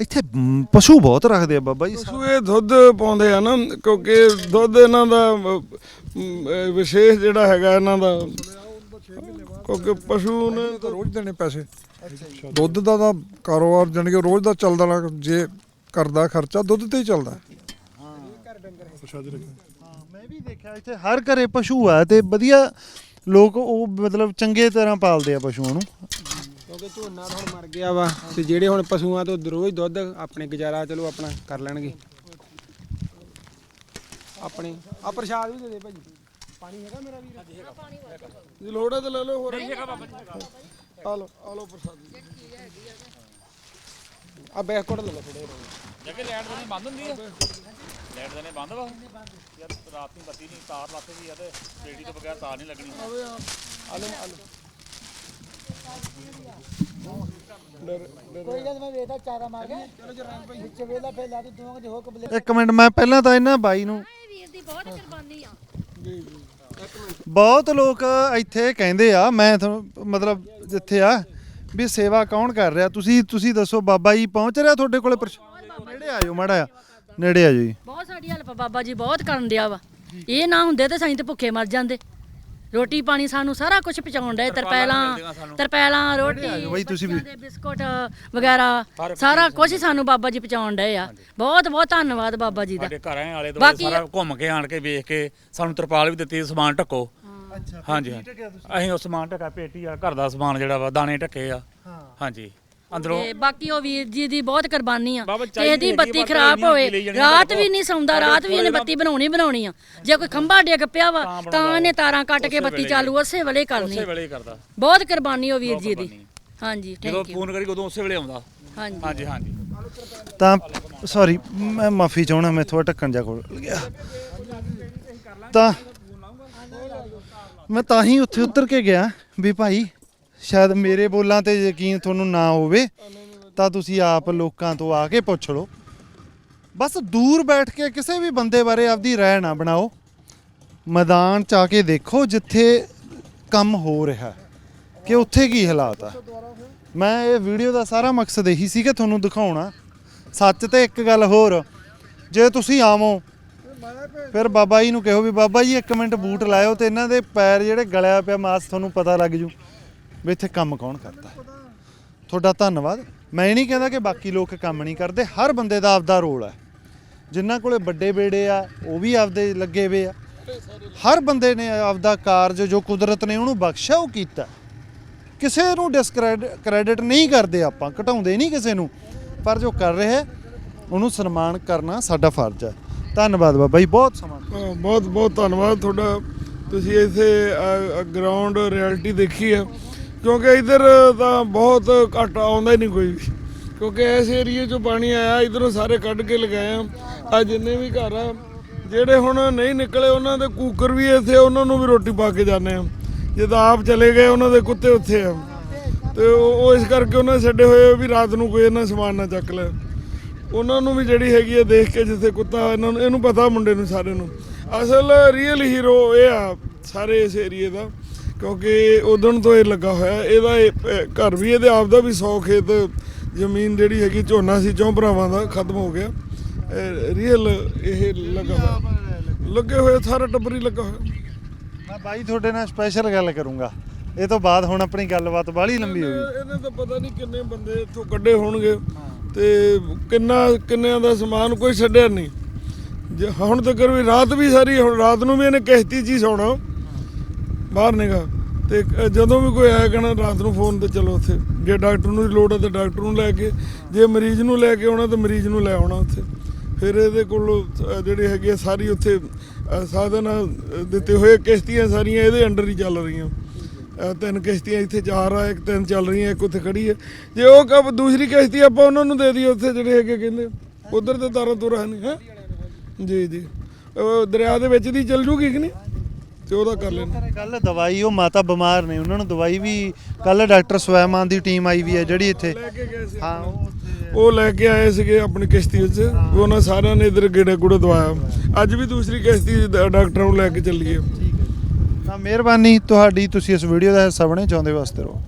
ਇੱਥੇ ਮ, ਪਸ਼ੂ ਬਹੁਤ ਰੱਖਦੇ ਆ ਬਾਬਾ ਜੀ। ਪਸ਼ੂ ਇਹ ਦੁੱਧ ਪਾਉਂਦੇ ਆ ਨਾ ਕਿਉਂਕਿ ਦੁੱਧ ਇਹਨਾਂ ਦਾ ਅਮ, ਅਮ, ਵਿਸ਼ੇਸ਼ ਜਿਹੜਾ ਹੈਗਾ ਇਹਨਾਂ ਦਾ। ਕਿਉਂਕਿ ਪਸ਼ੂ ਨੇ ਤਾਂ ਰੋਜ਼ ਦੇਣੇ ਪੈਸੇ। ਦੁੱਧ ਦਾ ਤਾਂ ਕਾਰੋਬਾਰ ਜਾਣੀ ਕਿ ਰੋਜ਼ ਦਾ ਚੱਲਦਾ ਨਾ ਜੇ ਕਰਦਾ ਖਰਚਾ ਦੁੱਧ ਤੇ ਹੀ ਚੱਲਦਾ। ਮੈਂ ਵੀ ਦੇਖਿਆ ਇੱਥੇ ਹਰ ਘਰੇ ਪਸ਼ੂ ਆ ਤੇ ਵਧੀਆ ਲੋਕ ਉਹ ਮਤਲਬ ਚੰਗੇ ਤਰ੍ਹਾਂ ਪਾਲਦੇ ਆ ਪਸ਼ੂਆਂ ਨੂੰ। ਕਿਉਂਕਿ ਝੋਨਾ ਤਾਂ ਹੁਣ ਮਰ ਗਿਆ ਵਾ ਤੇ ਜਿਹੜੇ ਹੁਣ ਪਸ਼ੂਆਂ ਤੋਂ ਰੋਜ਼ ਦੁੱਧ ਆਪਣੇ ਗੁਜ਼ਾਰਾ ਚਲੋ ਆਪਣਾ ਕਰ ਲੈਣਗੇ। ਆਪਣੇ ਆ ਪ੍ਰਸ਼ਾਦ ਵੀ ਦੇ ਦੇ ਭਾਜੀ ਪਾਣੀ ਹੈਗਾ ਮੇਰਾ ਵੀਰ? ਜੇ ਲੋੜ ਹੈ ਤਾਂ ਲੈ ਲਓ ਹੋਰ। ਨਹੀਂ ਹੈਗਾ ਬਾਬਾ ਜੀ ਆ ਲਓ ਆ ਲਓ ਪ੍ਰਸਾਦ ਆ ਬੈਕ ਕੋਟ ਲੈ ਲਓ ਥੋੜੇ ਜਗੇ ਲੈਟ ਦੇ ਬੰਦ ਹੁੰਦੀ ਆ। ਲੈਟ ਦੇ ਨੇ ਬੰਦ ਵਾ। ਯਾਰ ਰਾਤ ਨੂੰ ਬੱਤੀ ਨਹੀਂ ਤਾਰ ਲੱਤ ਵੀ ਆ ਤੇ ਬੇੜੀ ਤੋਂ ਬਗੈਰ ਤਾਰ ਨਹੀਂ ਲੱਗਣੀ। ਆਲੂ ਆਲੂ ਕੋਈ ਗੱਲ ਮੈਂ ਵੇਖਦਾ ਚਾਰਾ ਮਾਰ ਕੇ। ਚਲੋ ਜਰਾਂ ਭਾਈ। ਵਿੱਚ ਵੇਲਾ ਫੇ ਲਾ ਤੂੰ ਦੋਵਾਂ ਦੇ ਹੋ ਕਬਲੇ ਇੱਕ ਮਿੰਟ ਮੈਂ ਪਹਿਲਾਂ ਤਾਂ ਇਹਨਾਂ ਬਾਈ ਨੂੰ ਵੀਰ ਦੀ ਬਹੁਤ ਕੁਰਬਾਨੀ ਆ। ਬਹੁਤ ਲੋਕ ਇੱਥੇ ਕਹਿੰਦੇ ਆ, ਮੈਂ ਤੁਹਾਨੂੰ ਮਤਲਬ ਜਿੱਥੇ ਆ, ਵੀ ਸੇਵਾ ਕੌਣ ਕਰ ਰਿਹਾ? ਤੁਸੀਂ ਤੁਸੀਂ ਦੱਸੋ, ਬਾਬਾ ਜੀ ਪਹੁੰਚ ਰਿਹਾ ਤੁਹਾਡੇ ਕੋਲੇ ਪ੍ਰਸ਼- ਨੇੜੇ ਆਜੋ ਮਾੜਾ ਆ ਨੇੜੇ ਆਜੋ ਜੀ। ਬਹੁਤ ਸਾਡੀ ਹੈਲਪ ਬਾਬਾ ਜੀ, ਬਹੁਤ ਕਰਨ ਦਿਆ ਵਾ। ਇਹ ਨਾ ਹੁੰਦੇ ਤੇ ਅਸੀਂ ਤੇ ਭੁੱਖੇ ਮਰ ਜਾਂਦੇ। ਰੋਟੀ ਪਾਣੀ ਸਾਨੂੰ ਸਾਰਾ ਕੁਝ ਪਹੁੰਚਾਉਣ ਡਏ ਤਰਪੈਲਾਂ ਤਰਪੈਲਾਂ ਰੋਟੀ ਬਾਈ ਤੁਸੀਂ ਵੀ। ਦੇ ਬਿਸਕੁਟ ਵਗੈਰਾ ਸਾਰਾ ਕੁਝ ਸਾਨੂੰ ਬਾਬਾ ਜੀ ਪਹੁੰਚਾਉਣ ਡਏ ਆ। ਬਹੁਤ ਬਹੁਤ ਧੰਨਵਾਦ ਬਾਬਾ ਜੀ ਦਾ। ਸਾਡੇ ਘਰਾਂ ਦੇ ਆਲੇ ਦੁਆਲੇ ਬਾਕੀ- ਸਾਰਾ ਘੁੰਮ ਕੇ ਆਣ ਕੇ ਵੇਖ ਕੇ ਸਾਨੂੰ ਤਰਪਾਲ ਵੀ ਦਿੱਤੀ ਸਮਾਨ ਢੱਕੋ। ਹਾਂਜੀ ਹਾਂਜੀ। ਅਸੀਂ ਉਹ ਸਮਾਨ ਢੱਕਾ ਪੇਟੀ ਆ ਘਰ ਦਾ ਸਮਾਨ ਜਿਹੜਾ ਵਾ ਦਾਣੇ ਢੱਕੇ ਆ। ਹਾਂਜੀ। ਅੰਦਰੋਂ। ਤੇ ਬਾਕੀ ਉਹ ਵੀਰ ਜੀ ਦੀ ਬਹੁਤ ਕੁਰਬਾਨੀ ਆ। ਬਾਬਾ ਚਾਹੀਦੀ ਇਹਦੀ ਹੈਗੀ ਬੱਤੀ ਖਰਾਬ ਇੰਨੀ ਹੋਵੇ ਰਾਤ। ਵੀ ਨਹੀਂ ਸੌਂਦਾ ਰਾਤ ਵੀ ਇਹਨੇ ਬੱਤੀ ਬਣਾਉਣੀ ਬਣਾਉਣੀ ਆ। ਜੇ ਕੋਈ ਖੰਭਾ ਡਿੱਗ ਪਿਆ ਵਾ ਤਾਂ ਇਹਨੇ ਤਾਰਾਂ ਕੱਟ ਕੇ ਬੱਤੀ ਚਾਲੂ ਉਸੇ ਵੇਲੇ ਕਰਨੀ ਉਸੇ ਵੇਲੇ ਹੀ ਕਰਦਾ। ਬਹੁਤ ਕੁਰਬਾਨੀ ਉਹ ਵੀਰ ਜੀ ਦੀ। ਹਾਂਜੀ ਜਦੋਂ ਥੈਂਕ ਯੂ ਫੋਨ ਕਰੀ ਉਦੋਂ ਉਸੇ ਵੇਲੇ ਆਉਂਦਾ। ਹਾਂਜੀ। ਹਾਂਜੀ ਹਾਂਜੀ। ਤਾਂ ਸੌਰੀ ਮੈਂ ਮਾਫੀ ਚਾਹਣਾ ਮੈਂ ਥੋੜਾ ਢੱਕਣ ਜਾ ਕੋਲ ਗਿਆ। ਤਾਂ ਮੈਂ ਤਾਂ ਹੀ ਉੱਥੇ ਉਤਰ ਕੇ ਗਿਆ ਵੀ ਭਾਈ ਸ਼ਾਇਦ ਮੇਰੇ ਬੋਲਾਂ ਤੇ ਯਕੀਨ ਤੁਹਾਨੂੰ ਨਾ ਹੋਵੇ, ਤਾਂ ਤੁਸੀਂ ਆਪ ਲੋਕਾਂ ਤੋਂ ਆ ਕੇ ਪੁੱਛ ਲਓ। ਬਸ ਦੂਰ ਬੈਠ ਕੇ ਕਿਸੇ ਵੀ ਬੰਦੇ ਬਾਰੇ ਆਪਦੀ ਰਾਏ ਨਾ ਬਣਾਓ। ਮੈਦਾਨ ਚ ਆ ਕੇ ਦੇਖੋ ਜਿੱਥੇ ਕੰਮ ਹੋ ਰਿਹਾ ਕਿ ਉੱਥੇ ਕੀ ਹਾਲਾਤ ਆ। ਮੈਂ ਇਹ ਵੀਡੀਓ ਦਾ ਸਾਰਾ ਮਕਸਦ ਇਹੀ ਸੀ ਕਿ ਤੁਹਾਨੂੰ ਦਿਖਾਉਣਾ। ਸੱਚ ਤੇ ਇੱਕ ਗੱਲ ਹੋਰ, ਜੇ ਤੁਸੀਂ ਆਵੋ, ਫਿਰ ਬਾਬਾ ਜੀ ਨੂੰ ਕਹੋ ਵੀ ਬਾਬਾ ਜੀ ਇੱਕ ਮਿੰਟ ਬੂਟ ਲਾਇਓ ਤੇ ਇਹਨਾਂ ਦੇ ਪੈਰ ਜਿਹੜੇ ਗਲਿਆ ਪਿਆ ਮਾਸ, ਤੁਹਾਨੂੰ ਪਤਾ ਲੱਗ ਜੂ। ਵੀ ਇੱਥੇ ਕੰਮ ਕੌਣ ਕਰਦਾ ਤੁਹਾਡਾ ਧੰਨਵਾਦ। ਮੈਂ ਇਹ ਨਹੀਂ ਕਹਿੰਦਾ ਕਿ ਬਾਕੀ ਲੋਕ ਕੰਮ ਨਹੀਂ ਕਰਦੇ, ਹਰ ਬੰਦੇ ਦਾ ਆਪਦਾ ਰੋਲ ਹੈ। ਜਿਨ੍ਹਾਂ ਕੋਲੇ ਵੱਡੇ ਬੇੜੇ ਆ, ਉਹ ਵੀ ਆਪਦੇ ਲੱਗੇ ਹੋਏ ਆ। ਹਰ ਬੰਦੇ ਨੇ ਆਪਦਾ ਕਾਰਜ, ਜੋ ਕੁਦਰਤ ਨੇ ਉਹਨੂੰ ਬਖਸ਼ਿਆ, ਉਹ ਕੀਤਾ। ਕਿਸੇ ਨੂੰ ਡਿਸਕ੍ਰੈਡਿਟ ਨਹੀਂ ਕਰਦੇ ਆਪਾਂ, ਘਟਾਉਂਦੇ ਨਹੀਂ ਕਿਸੇ ਨੂੰ। ਪਰ ਜੋ ਕਰ ਰਿਹਾ, ਉਹਨੂੰ ਸਨਮਾਨ ਕਰਨਾ ਸਾਡਾ ਫਰਜ਼ ਹੈ। ਧੰਨਵਾਦ ਬਾਬਾ ਜੀ, ਬਹੁਤ ਸਮਾਂ ਬਹੁਤ ਬਹੁਤ ਧੰਨਵਾਦ ਤੁਹਾਡਾ। ਤੁਸੀਂ ਇੱਥੇ ਗਰਾਊਂਡ ਰਿਐਲਿਟੀ ਦੇਖੀ ਹੈ ਕਿਉਂਕਿ ਇੱਧਰ ਤਾਂ ਬਹੁਤ ਘੱਟ ਆਉਂਦਾ ਹੀ ਨਹੀਂ ਕੋਈ। ਵੀ ਕਿਉਂਕਿ ਇਸ ਏਰੀਏ 'ਚੋਂ ਪਾਣੀ ਆਇਆ, ਇਧਰੋਂ ਸਾਰੇ ਕੱਢ ਕੇ ਲਗਾਏ ਆ। ਆ ਜਿੰਨੇ ਵੀ ਘਰ ਆ, ਜਿਹੜੇ ਹੁਣ ਨਹੀਂ ਨਿਕਲੇ, ਉਹਨਾਂ ਦੇ ਕੂਕਰ ਵੀ ਇੱਥੇ, ਉਹਨਾਂ ਨੂੰ ਵੀ ਰੋਟੀ ਪਾ ਕੇ ਜਾਂਦੇ ਆ। ਜਦੋਂ ਆਪ ਚਲੇ ਗਏ, ਉਹਨਾਂ ਦੇ ਕੁੱਤੇ ਉੱਥੇ ਆ। ਤੇ ਉਹ ਇਸ ਕਰਕੇ ਉਹਨਾਂ ਨੇ ਛੱਡੇ ਹੋਏ ਵੀ ਰਾਤ ਨੂੰ ਕੋਈ ਇਹਨਾਂ ਸਮਾਨ ਨਾ ਚੱਕ ਲੈ। ਉਹਨਾਂ ਨੂੰ ਵੀ ਜਿਹੜੀ ਹੈਗੀ ਆ ਦੇਖ ਕੇ ਜਿੱਥੇ ਕੁੱਤਾ, ਇਹਨਾਂ ਨੂੰ, ਇਹਨੂੰ ਪਤਾ ਮੁੰਡੇ ਨੂੰ ਸਾਰੇ ਨੂੰ। ਅਸਲ ਰੀਅਲ ਹੀਰੋ ਇਹ ਆ, ਸਾਰੇ ਇਸ ਏਰੀਏ ਦਾ। ਕਿਉਂਕਿ ਉਦੋਂ ਤੋਂ ਇਹ ਲੱਗਾ ਹੋਇਆ ਇਹਦਾ ਇਹ, ਘਰ ਵੀ ਇਹਦੇ ਆਪ ਦਾ ਵੀ 100 ਖੇਤ ਜ਼ਮੀਨ ਜਿਹੜੀ ਹੈਗੀ ਝੋਨਾ ਸੀ ਚੌਂ ਭਰਾਵਾਂ ਦਾ ਖਤਮ ਹੋ ਗਿਆ। ਰੀਅਲ ਇਹ ਲੱਗਾ ਹੋਇਆ। ਲੱਗੇ ਹੋਏ ਸਾਰਾ ਟੱਬਰ ਹੀ ਲੱਗਾ ਹੋਇਆ। ਮੈਂ ਬਾਈ ਤੁਹਾਡੇ ਨਾਲ ਸਪੈਸ਼ਲ ਗੱਲ ਕਰੂੰਗਾ। ਇਹ ਤੋਂ ਬਾਅਦ ਹੁਣ ਆਪਣੀ ਗੱਲਬਾਤ ਬਾਹਲੀ ਲੰਬੀ ਹੋ ਗਈ। ਇਹਨੇ ਤਾਂ ਪਤਾ ਨਹੀਂ ਕਿੰਨੇ ਬੰਦੇ ਇੱਥੋਂ ਕੱਢੇ ਹੋਣਗੇ। ਤੇ ਕਿੰਨਾ ਕਿੰਨਿਆਂ ਦਾ ਸਮਾਨ ਕੋਈ ਛੱਡਿਆ ਨਹੀਂ। ਜੇ ਹੁਣ ਤੱਕ ਵੀ ਰਾਤ ਵੀ ਸਾਰੀ ਹੁਣ ਰਾਤ ਨੂੰ ਵੀ ਇਹਨੇ ਕਿਸ਼ਤੀ 'ਚ ਹੀ ਸੌਣਾ। ਬਾਹਰ ਨਿਗਾ ਤੇ ਜਦੋਂ ਵੀ ਕੋਈ ਆਇਆ ਕਹਿਣਾ, ਰਾਤ ਨੂੰ ਫੋਨ ਤੇ ਚਲੋ ਉੱਥੇ। ਜੇ ਡਾਕਟਰ ਨੂੰ ਲੋੜ ਹੈ ਤਾਂ ਡਾਕਟਰ ਨੂੰ ਲੈ ਕੇ, ਜੇ ਮਰੀਜ਼ ਨੂੰ ਲੈ ਕੇ ਆਉਣਾ ਤਾਂ ਮਰੀਜ਼ ਨੂੰ ਲੈ ਆਉਣਾ ਉੱਥੇ। ਫਿਰ ਇਹਦੇ ਕੋਲ ਜਿਹੜੇ ਹੈਗੇ ਆ, ਸਾਰੀ ਉੱਥੇ ਸਾਧਨ ਦਿੱਤੇ ਹੋਏ ਕਿਸ਼ਤੀਆਂ ਸਾਰੀਆਂ ਇਹਦੇ ਅੰਡਰ ਹੀ ਚੱਲ ਰਹੀਆਂ। ਤਿੰਨ ਕਿਸ਼ਤੀਆਂ ਇੱਥੇ ਚਾਰ ਆ, ਇੱਕ ਤਿੰਨ ਚੱਲ ਰਹੀਆਂ, ਇੱਕ ਉੱਥੇ ਖੜੀ ਹੈ ਜੇ ਉਹ ਕਬ, ਦੂਸਰੀ ਕਿਸ਼ਤੀ ਆਪਾਂ ਉਹਨਾਂ ਨੂੰ ਦੇ ਦਈਏ ਉੱਥੇ, ਜਿਹੜੇ ਹੈਗੇ ਕਹਿੰਦੇ, ਉਧਰ ਤੇ ਤਾਰਾਂ ਤੁਰਾਂ ਨਹੀਂ ਹੈ? ਜੀ ਜੀ। ਦਰਿਆ ਦੇ ਵਿੱਚ ਦੀ ਚੱਲ ਜੂਗੀ ਕਿ ਨਹੀਂ? ਤੇ ਉਹਦਾ ਕਰ ਲੈਣਾ। ਕੱਲ ਦਵਾਈ ਉਹ ਮਾਤਾ ਬਿਮਾਰ ਨੇ ਉਹਨਾਂ ਨੂੰ ਦਵਾਈ ਵੀ ਕੱਲ ਡਾਕਟਰ ਸਵੈਮਾਨ ਦੀ ਟੀਮ ਆਈ ਵੀ ਹੈ ਜਿਹੜੀ ਇੱਥੇ। ਹਾਂ ਉਹ ਲੈ ਕੇ ਆਏ ਸੀਗੇ ਆਪਣੀ ਕਿਸ਼ਤੀ ਵਿੱਚ ਉਹਨਾਂ ਸਾਰਿਆਂ ਨੇ ਇਧਰ ਗੇੜੇ ਗੁੜੇ ਦਵਾਇਆ। ਅੱਜ ਵੀ ਦੂਸਰੀ ਕਿਸ਼ਤੀ ਡਾਕਟਰਾਂ ਨੂੰ ਲੈ ਕੇ ਚੱਲੀਏ। ਤਾਂ ਮਿਹਰਬਾਨੀ ਤੁਹਾਡੀ ਤੁਸੀਂ ਇਸ ਵੀਡੀਓ ਦਾ ਹਿੱਸਾ ਬਣੇ ਚਾਹੁੰਦੇ ਵਾਸਤੇ ਰਹੋ।